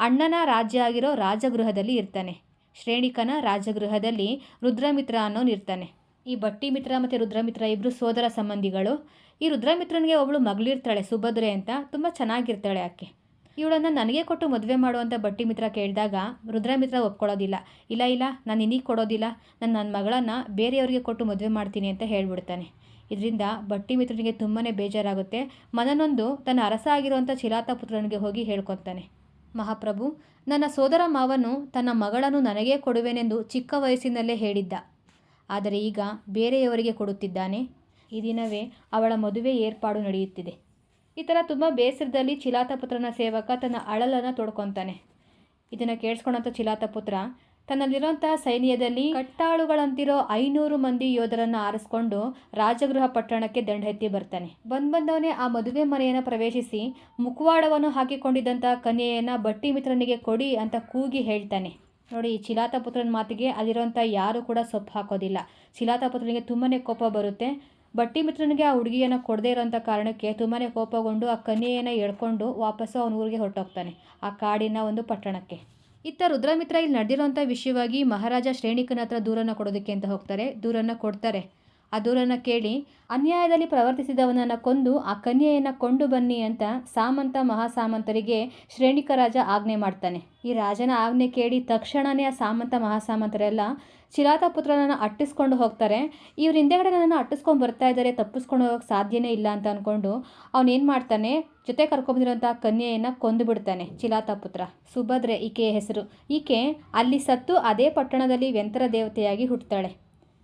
ಅಣ್ಣನ ರಾಜ್ಯ ಆಗಿರೋ ರಾಜಗೃಹದಲ್ಲಿ ಇರ್ತಾನೆ. ಶ್ರೇಣಿಕನ ರಾಜಗೃಹದಲ್ಲಿ ರುದ್ರಮಿತ್ರ ಅನ್ನೋನು ಇರ್ತಾನೆ. ಈ ಬಟ್ಟಿ ಮಿತ್ರ ಮತ್ತು ರುದ್ರಮಿತ್ರ ಇಬ್ಬರು ಸೋದರ ಸಂಬಂಧಿಗಳು. ಈ ರುದ್ರಮಿತ್ರನಿಗೆ ಒಬ್ಬಳು ಮಗಳಿರ್ತಾಳೆ, ಸುಭದ್ರೆ ಅಂತ. ತುಂಬ ಚೆನ್ನಾಗಿರ್ತಾಳೆ ಆಕೆ. ಇವಳನ್ನು ನನಗೆ ಕೊಟ್ಟು ಮದುವೆ ಮಾಡುವಂಥ ಬಟ್ಟಿ ಮಿತ್ರ ಕೇಳಿದಾಗ ರುದ್ರಮಿತ್ರ ಒಪ್ಕೊಳ್ಳೋದಿಲ್ಲ. ಇಲ್ಲ ಇಲ್ಲ, ನಾನು ನಿನಗೆ ಕೊಡೋದಿಲ್ಲ. ನಾನು ನನ್ನ ಮಗಳನ್ನು ಬೇರೆಯವರಿಗೆ ಕೊಟ್ಟು ಮದುವೆ ಮಾಡ್ತೀನಿ ಅಂತ ಹೇಳಿಬಿಡ್ತಾನೆ. ಇದರಿಂದ ಬಟ್ಟಿ ಮಿತ್ರನಿಗೆ ತುಂಬಾ ಬೇಜಾರಾಗುತ್ತೆ. ಮನನೊಂದು ತನ್ನ ಅರಸ ಆಗಿರುವಂಥ ಚಿರಾತ ಪುತ್ರನಿಗೆ ಹೋಗಿ ಹೇಳ್ಕೊತಾನೆ. ಮಹಾಪ್ರಭು, ನನ್ನ ಸೋದರ ಮಾವನು ತನ್ನ ಮಗಳನ್ನು ನನಗೇ ಕೊಡುವೆನೆಂದು ಚಿಕ್ಕ ವಯಸ್ಸಿನಲ್ಲೇ ಹೇಳಿದ್ದ. ಆದರೆ ಈಗ ಬೇರೆಯವರಿಗೆ ಕೊಡುತ್ತಿದ್ದಾನೆ. ಈ ದಿನವೇ ಅವಳ ಮದುವೆ ಏರ್ಪಾಡು ನಡೆಯುತ್ತಿದೆ. ಈ ಥರ ತುಂಬ ಬೇಸರದಲ್ಲಿ ಚಿಲಾತಪುತ್ರನ ಸೇವಕ ತನ್ನ ಅಳಲನ್ನು ತೊಡ್ಕೊತಾನೆ. ಇದನ್ನು ಕೇಳಿಸ್ಕೊಂಡಂಥ ಚಿಲಾತಪುತ್ರ ತನ್ನಲ್ಲಿರೋಂಥ ಸೈನ್ಯದಲ್ಲಿ ಕಟ್ಟಾಳುಗಳಂತಿರೋ ಐನೂರು ಮಂದಿ ಯೋಧರನ್ನು ಆರಿಸ್ಕೊಂಡು ರಾಜಗೃಹ ಪಟ್ಟಣಕ್ಕೆ ದಂಡೆತ್ತಿ ಬರ್ತಾನೆ. ಬಂದ್ ಬಂದವನೇ ಆ ಮದುವೆ ಮನೆಯನ್ನು ಪ್ರವೇಶಿಸಿ ಮುಖವಾಡವನ್ನು ಹಾಕಿಕೊಂಡಿದ್ದಂಥ ಕನ್ಯೆಯನ್ನು ಬಟ್ಟಿ ಮಿತ್ರನಿಗೆ ಕೊಡಿ ಅಂತ ಕೂಗಿ ಹೇಳ್ತಾನೆ. ನೋಡಿ ಚಿಲಾತಪುತ್ರನ ಮಾತಿಗೆ ಅಲ್ಲಿರೋಂಥ ಯಾರು ಕೂಡ ಸೊಪ್ಪು ಹಾಕೋದಿಲ್ಲ. ಚಿಲಾತಪುತ್ರನಿಗೆ ತುಂಬಾ ಕೋಪ ಬರುತ್ತೆ. ಬಟ್ಟಿ ಮಿತ್ರನಿಗೆ ಆ ಹುಡುಗಿಯನ್ನು ಕೊಡದೇ ಇರೋಂಥ ಕಾರಣಕ್ಕೆ ತುಂಬಾ ಕೋಪಗೊಂಡು ಆ ಕನ್ಯೆಯನ್ನು ಎಳ್ಕೊಂಡು ವಾಪಸ್ಸು ಅವನ ಊರಿಗೆ ಹೊರಟೋಗ್ತಾನೆ, ಆ ಕಾಡಿನ ಒಂದು ಪಟ್ಟಣಕ್ಕೆ. ಇತ್ತ ರುದ್ರಮಿತ್ರ ಇಲ್ಲಿ ನಡೆದಿರೋಂಥ ವಿಷಯವಾಗಿ ಮಹಾರಾಜ ಶ್ರೇಣಿಕನ ಹತ್ರ ದೂರನ್ನು ಕೊಡೋದಕ್ಕೆ ಅಂತ ಹೋಗ್ತಾರೆ. ದೂರನ್ನು ಕೊಡ್ತಾರೆ. ಆ ದೂರನ್ನು ಕೇಳಿ, ಅನ್ಯಾಯದಲ್ಲಿ ಪ್ರವರ್ತಿಸಿದವನನ್ನು ಕೊಂದು ಆ ಕನ್ಯೆಯನ್ನು ಕೊಂಡು ಬನ್ನಿ ಅಂತ ಸಾಮಂತ ಮಹಾಸಾಮಂತರಿಗೆ ಶ್ರೇಣಿಕ ರಾಜ ಆಜ್ಞೆ ಮಾಡ್ತಾನೆ. ಈ ರಾಜನ ಆಜ್ಞೆ ಕೇಳಿ ತಕ್ಷಣವೇ ಆ ಸಾಮಂತ ಮಹಾಸಾಮಂತರೆಲ್ಲ ಚಿಲಾತಪುತ್ರನನ್ನು ಅಟ್ಟಿಸ್ಕೊಂಡು ಹೋಗ್ತಾರೆ. ಇವ್ರ ಹಿಂದೆಗಡೆ ನನ್ನನ್ನು ಅಟ್ಟಿಸ್ಕೊಂಡು ಬರ್ತಾ ಇದ್ದಾರೆ ತಪ್ಪಿಸ್ಕೊಂಡು ಹೋಗೋಕೆ ಸಾಧ್ಯನೇ ಇಲ್ಲ ಅಂತ ಅಂದ್ಕೊಂಡು ಅವನೇನು ಮಾಡ್ತಾನೆ, ಜೊತೆ ಕರ್ಕೊಂಬಂದಿರೋಂಥ ಕನ್ಯೆಯನ್ನು ಕೊಂದು ಬಿಡ್ತಾನೆ ಚಿಲಾತಪುತ್ರ ಸುಭದ್ರೆ ಈಕೆಯ ಹೆಸರು. ಈಕೆ ಅಲ್ಲಿ ಸತ್ತು ಅದೇ ಪಟ್ಟಣದಲ್ಲಿ ವ್ಯಂತರ ದೇವತೆಯಾಗಿ ಹುಟ್ಟುತ್ತಾಳೆ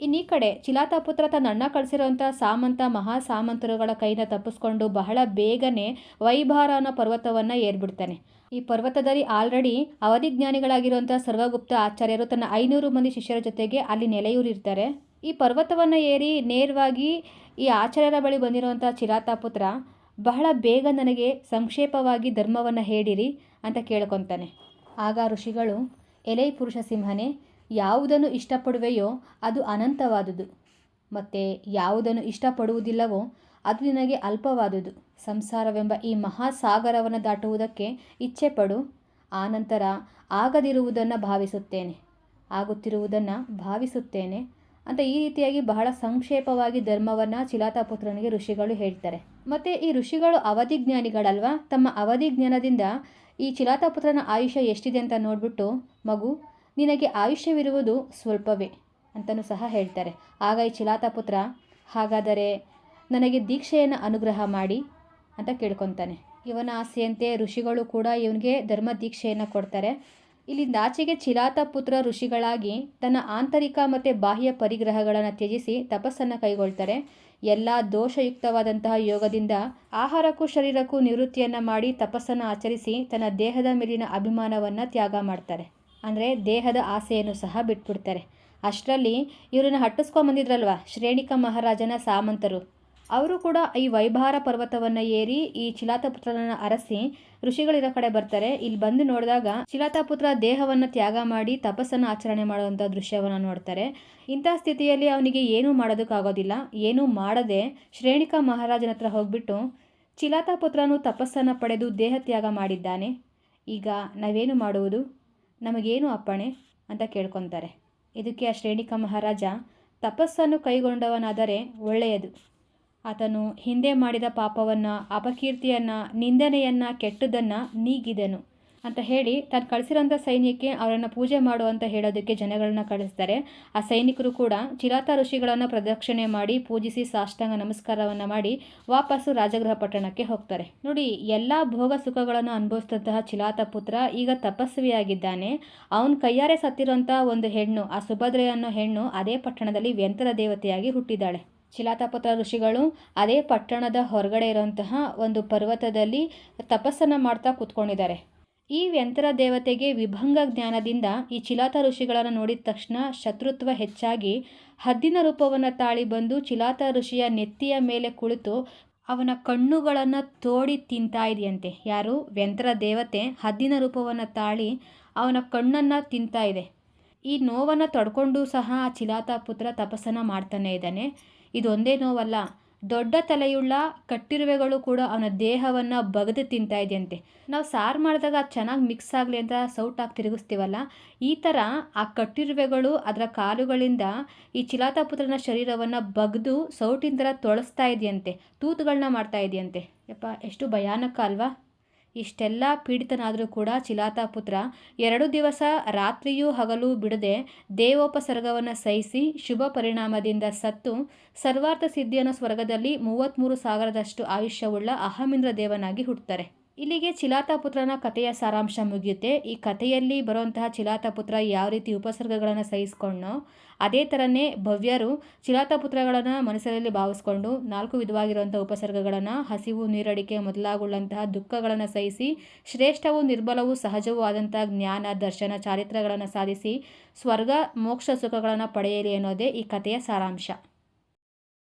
ಇನ್ನು ಈ ಕಡೆ ಚಿಲಾತಪುತ್ರ ತನ್ನ ಅಣ್ಣ ಕಳಿಸಿರುವಂಥ ಸಾಮಂತ, ಮಹಾ ಸಾಮಂತರುಗಳ ಕೈನ ತಪ್ಪಿಸ್ಕೊಂಡು ಬಹಳ ಬೇಗನೆ ವೈಭಾರ ಅನ್ನೋ ಪರ್ವತವನ್ನು ಏರ್ಬಿಡ್ತಾನೆ. ಈ ಪರ್ವತದಲ್ಲಿ ಆಲ್ರೆಡಿ ಅವಧಿಜ್ಞಾನಿಗಳಾಗಿರುವಂಥ ಸರ್ವಗುಪ್ತ ಆಚಾರ್ಯರು ತನ್ನ ಐನೂರು ಮಂದಿ ಶಿಷ್ಯರ ಜೊತೆಗೆ ಅಲ್ಲಿ ನೆಲೆಯೂರಿರ್ತಾರೆ. ಈ ಪರ್ವತವನ್ನು ಏರಿ ನೇರವಾಗಿ ಈ ಆಚಾರ್ಯರ ಬಳಿ ಬಂದಿರುವಂಥ ಚಿಲಾತಪುತ್ರ ಬಹಳ ಬೇಗ ನನಗೆ ಸಂಕ್ಷೇಪವಾಗಿ ಧರ್ಮವನ್ನು ಹೇಳಿರಿ ಅಂತ ಕೇಳ್ಕೊತಾನೆ. ಆಗ ಋಷಿಗಳು ಎಲೈ ಪುರುಷ ಸಿಂಹನೇ ಯಾವುದನ್ನು ಇಷ್ಟಪಡುವೆಯೋ ಅದು ಅನಂತವಾದುದು. ಮತ್ತು ಯಾವುದನ್ನು ಇಷ್ಟಪಡುವುದಿಲ್ಲವೋ ಅದು ನಿನಗೆ ಅಲ್ಪವಾದುದು. ಸಂಸಾರವೆಂಬ ಈ ಮಹಾಸಾಗರವನ್ನು ದಾಟುವುದಕ್ಕೆ ಇಚ್ಛೆ ಪಡು ಆನಂತರ ಆಗದಿರುವುದನ್ನು ಭಾವಿಸುತ್ತೇನೆ. ಆಗುತ್ತಿರುವುದನ್ನು ಭಾವಿಸುತ್ತೇನೆ. ಅಂತ ಈ ರೀತಿಯಾಗಿ ಬಹಳ ಸಂಕ್ಷೇಪವಾಗಿ ಧರ್ಮವನ್ನು ಚಿಲಾತಪುತ್ರನಿಗೆ ಋಷಿಗಳು ಹೇಳ್ತಾರೆ. ಮತ್ತು ಈ ಋಷಿಗಳು ಅವಧಿಜ್ಞಾನಿಗಳಲ್ವಾ? ತಮ್ಮ ಅವಧಿಜ್ಞಾನದಿಂದ ಈ ಚಿಲಾತಪುತ್ರನ ಆಯುಷ್ಯ ಎಷ್ಟಿದೆ ಅಂತ ನೋಡಿಬಿಟ್ಟು, ಮಗು ನಿನಗೆ ಆಯುಷ್ಯವಿರುವುದು ಸ್ವಲ್ಪವೇ ಅಂತಲೂ ಸಹ ಹೇಳ್ತಾರೆ. ಆಗ ಈ ಚಿಲಾತಪುತ್ರ ಹಾಗಾದರೆ ನನಗೆ ದೀಕ್ಷೆಯನ್ನು ಅನುಗ್ರಹ ಮಾಡಿ ಅಂತ ಕೇಳ್ಕೊತಾನೆ. ಇವನ ಆಸೆಯಂತೆ ಋಷಿಗಳು ಕೂಡ ಇವನಿಗೆ ಧರ್ಮ ದೀಕ್ಷೆಯನ್ನು ಕೊಡ್ತಾರೆ. ಇಲ್ಲಿಂದ ಆಚೆಗೆ ಚಿಲಾತಪುತ್ರ ಋಷಿಗಳಾಗಿ ತನ್ನ ಆಂತರಿಕ ಮತ್ತು ಬಾಹ್ಯ ಪರಿಗ್ರಹಗಳನ್ನು ತ್ಯಜಿಸಿ ತಪಸ್ಸನ್ನು ಕೈಗೊಳ್ತಾರೆ. ಎಲ್ಲ ದೋಷಯುಕ್ತವಾದಂತಹ ಯೋಗದಿಂದ ಆಹಾರಕ್ಕೂ ಶರೀರಕ್ಕೂ ನಿವೃತ್ತಿಯನ್ನು ಮಾಡಿ ತಪಸ್ಸನ್ನು ಆಚರಿಸಿ ತನ್ನ ದೇಹದ ಮೇಲಿನ ಅಭಿಮಾನವನ್ನು ತ್ಯಾಗ ಮಾಡ್ತಾರೆ. ಅಂದರೆ ದೇಹದ ಆಸೆಯನ್ನು ಸಹ ಬಿಟ್ಬಿಡ್ತಾರೆ. ಅಷ್ಟರಲ್ಲಿ ಇವರನ್ನು ಹಟ್ಟಿಸ್ಕೊಂಬಂದಿದ್ರಲ್ವ? ಶ್ರೇಣಿಕ ಮಹಾರಾಜನ ಸಾಮಂತರು. ಅವರು ಕೂಡ ಈ ವೈಭಾರ ಪರ್ವತವನ್ನು ಏರಿ ಈ ಚಿಲಾತಪುತ್ರನನ್ನು ಅರಸಿ ಋಷಿಗಳಿರೋ ಕಡೆ ಬರ್ತಾರೆ. ಇಲ್ಲಿ ಬಂದು ನೋಡಿದಾಗ ಚಿಲಾತಪುತ್ರ ದೇಹವನ್ನು ತ್ಯಾಗ ಮಾಡಿ ತಪಸ್ಸನ್ನು ಆಚರಣೆ ಮಾಡುವಂಥ ದೃಶ್ಯವನ್ನು ನೋಡ್ತಾರೆ. ಇಂಥ ಸ್ಥಿತಿಯಲ್ಲಿ ಅವನಿಗೆ ಏನೂ ಮಾಡೋದಕ್ಕಾಗೋದಿಲ್ಲ. ಏನೂ ಮಾಡದೆ ಶ್ರೇಣಿಕ ಮಹಾರಾಜನ ಹತ್ರ ಹೋಗ್ಬಿಟ್ಟು ಚಿಲಾತಪುತ್ರನು ತಪಸ್ಸನ್ನು ಪಡೆದು ದೇಹ ತ್ಯಾಗ ಮಾಡಿದ್ದಾನೆ. ಈಗ ನಾವೇನು ಮಾಡುವುದು? ನಮಗೇನು ಅಪ್ಪಣೆ? ಅಂತ ಕೇಳ್ಕೊತಾರೆ. ಇದಕ್ಕೆ ಆ ಶ್ರೇಣಿಕ ಮಹಾರಾಜ, ತಪಸ್ಸನ್ನು ಕೈಗೊಂಡವನಾದರೆ ಒಳ್ಳೆಯದು. ಆತನು ಹಿಂದೆ ಮಾಡಿದ ಪಾಪವನ್ನು, ಅಪಕೀರ್ತಿಯನ್ನು, ನಿಂದನೆಯನ್ನು, ಕೆಟ್ಟದ್ದನ್ನು ನೀಗಿದನು. ಅಂತ ಹೇಳಿ ತಾನು ಕಳಿಸಿರೋಂಥ ಸೈನ್ಯಕ್ಕೆ ಅವರನ್ನು ಪೂಜೆ ಮಾಡು ಅಂತ ಹೇಳೋದಕ್ಕೆ ಜನಗಳನ್ನ ಕಳಿಸ್ತಾರೆ. ಆ ಸೈನಿಕರು ಕೂಡ ಚಿರಾತ ಋಷಿಗಳನ್ನು ಪ್ರದಕ್ಷಿಣೆ ಮಾಡಿ ಪೂಜಿಸಿ ಸಾಷ್ಟಾಂಗ ನಮಸ್ಕಾರವನ್ನು ಮಾಡಿ ವಾಪಸ್ಸು ರಾಜಗೃಹ ಪಟ್ಟಣಕ್ಕೆ ಹೋಗ್ತಾರೆ. ನೋಡಿ, ಎಲ್ಲ ಭೋಗ ಸುಖಗಳನ್ನು ಅನುಭವಿಸಿದಂತಹ ಚಿಲಾತ ಪುತ್ರ ಈಗ ತಪಸ್ವಿಯಾಗಿದ್ದಾನೆ. ಅವನ ಕೈಯಾರೆ ಸತ್ತಿರೋಂಥ ಒಂದು ಹೆಣ್ಣು, ಆ ಸುಭದ್ರೆ ಅನ್ನೋ ಹೆಣ್ಣು ಅದೇ ಪಟ್ಟಣದಲ್ಲಿ ವ್ಯಂತರ ದೇವತೆಯಾಗಿ ಹುಟ್ಟಿದ್ದಾಳೆ. ಚಿಲಾತಪುತ್ರ ಋಷಿಗಳು ಅದೇ ಪಟ್ಟಣದ ಹೊರಗಡೆ ಇರುವಂತಹ ಒಂದು ಪರ್ವತದಲ್ಲಿ ತಪಸ್ಸನ್ನು ಮಾಡ್ತಾ ಕೂತ್ಕೊಂಡಿದ್ದಾರೆ. ಈ ವ್ಯಂತರ ದೇವತೆಗೆ ವಿಭಂಗ ಜ್ಞಾನದಿಂದ ಈ ಚಿಲಾತ ಋಷಿಗಳನ್ನು ನೋಡಿದ ತಕ್ಷಣ ಶತ್ರುತ್ವ ಹೆಚ್ಚಾಗಿ ಹದ್ದಿನ ರೂಪವನ್ನು ತಾಳಿ ಬಂದು ಚಿಲಾತ ಋಷಿಯ ನೆತ್ತಿಯ ಮೇಲೆ ಕುಳಿತು ಅವನ ಕಣ್ಣುಗಳನ್ನು ತೋಡಿ ತಿಂತಾ ಇದೆಯಂತೆ. ಯಾರು? ವ್ಯಂತರ ದೇವತೆ ಹದ್ದಿನ ರೂಪವನ್ನು ತಾಳಿ ಅವನ ಕಣ್ಣನ್ನು ತಿಂತಾ ಇದೆ. ಈ ನೋವನ್ನು ತಡ್ಕೊಂಡು ಸಹ ಆ ಚಿಲಾತ ಪುತ್ರ ತಪಸ್ಸನ್ನು ಮಾಡ್ತಾನೆ ಇದ್ದಾನೆ. ಇದೊಂದೇ ನೋವಲ್ಲ. ದೊಡ್ಡ ತಲೆಯುಳ್ಳ ಕಟ್ಟಿರುವೆಗಳು ಕೂಡ ಅವನ ದೇಹವನ್ನು ಬಗೆದು ತಿಂತಾ ಇದೆಯಂತೆ. ನಾವು ಸಾರು ಮಾಡಿದಾಗ ಅದು ಚೆನ್ನಾಗಿ ಮಿಕ್ಸ್ ಆಗಲಿ ಅಂತ ಸೌಟಾಗಿ ತಿರುಗಿಸ್ತೀವಲ್ಲ, ಈ ಥರ ಆ ಕಟ್ಟಿರುವೆಗಳು ಅದರ ಕಾಲುಗಳಿಂದ ಈ ಚಿಲಾತಪುತ್ರನ ಶರೀರವನ್ನು ಬಗೆದು ಸೌಟಿನ ಥರ ತೊಳಸ್ತಾ ಇದೆಯಂತೆ ತೂತುಗಳನ್ನ ಮಾಡ್ತಾ ಇದೆಯಂತೆ. ಯಪ್ಪ, ಎಷ್ಟು ಭಯಾನಕ ಅಲ್ವಾ? ಇಷ್ಟೆಲ್ಲ ಪೀಡಿತನಾದರೂ ಕೂಡ ಚಿಲಾತಪುತ್ರ ಎರಡು ದಿವಸ ರಾತ್ರಿಯೂ ಹಗಲು ಬಿಡದೆ ದೇವೋಪಸರ್ಗವನ್ನು ಸಹಿಸಿ ಶುಭ ಪರಿಣಾಮದಿಂದ ಸತ್ತು ಸರ್ವಾರ್ಥ ಸಿದ್ಧಿಯನ್ನು ಸ್ವರ್ಗದಲ್ಲಿ ಮೂವತ್ತ್ಮೂರು ಸಾವಿರದಷ್ಟು ಆಯುಷ್ಯವುಳ್ಳ ಅಹಮಿಂದ್ರ ದೇವನಾಗಿ ಹುಟ್ಟುತ್ತಾರೆ. ಇಲ್ಲಿಗೆ ಚಿಲಾತಪುತ್ರನ ಕಥೆಯ ಸಾರಾಂಶ ಮುಗಿಯುತ್ತೆ. ಈ ಕಥೆಯಲ್ಲಿ ಬರುವಂತಹ ಚಿಲಾತಪುತ್ರ ಯಾವ ರೀತಿ ಉಪಸರ್ಗಗಳನ್ನು ಸಹಿಸಿಕೊಂಡೋ ಅದೇ ಥರನೇ ಭವ್ಯರು ಚಿಲಾತಪುತ್ರಗಳನ್ನು ಮನಸ್ಸಿನಲ್ಲಿ ಭಾವಿಸ್ಕೊಂಡು ನಾಲ್ಕು ವಿಧವಾಗಿರುವಂಥ ಉಪಸರ್ಗಗಳನ್ನು ಹಸಿವು, ನೀರಡಿಕೆ ಮೊದಲಾಗುಳ್ಳಂತಹ ದುಃಖಗಳನ್ನು ಸಹಿಸಿ, ಶ್ರೇಷ್ಠವು ನಿರ್ಬಲವು ಸಹಜವೂ ಆದಂಥ ಜ್ಞಾನ, ದರ್ಶನ ಚಾರಿತ್ರಗಳನ್ನು ಸಾಧಿಸಿ, ಸ್ವರ್ಗ, ಮೋಕ್ಷ ಸುಖಗಳನ್ನು ಪಡೆಯಲಿ ಅನ್ನೋದೇ ಈ ಕಥೆಯ ಸಾರಾಂಶ.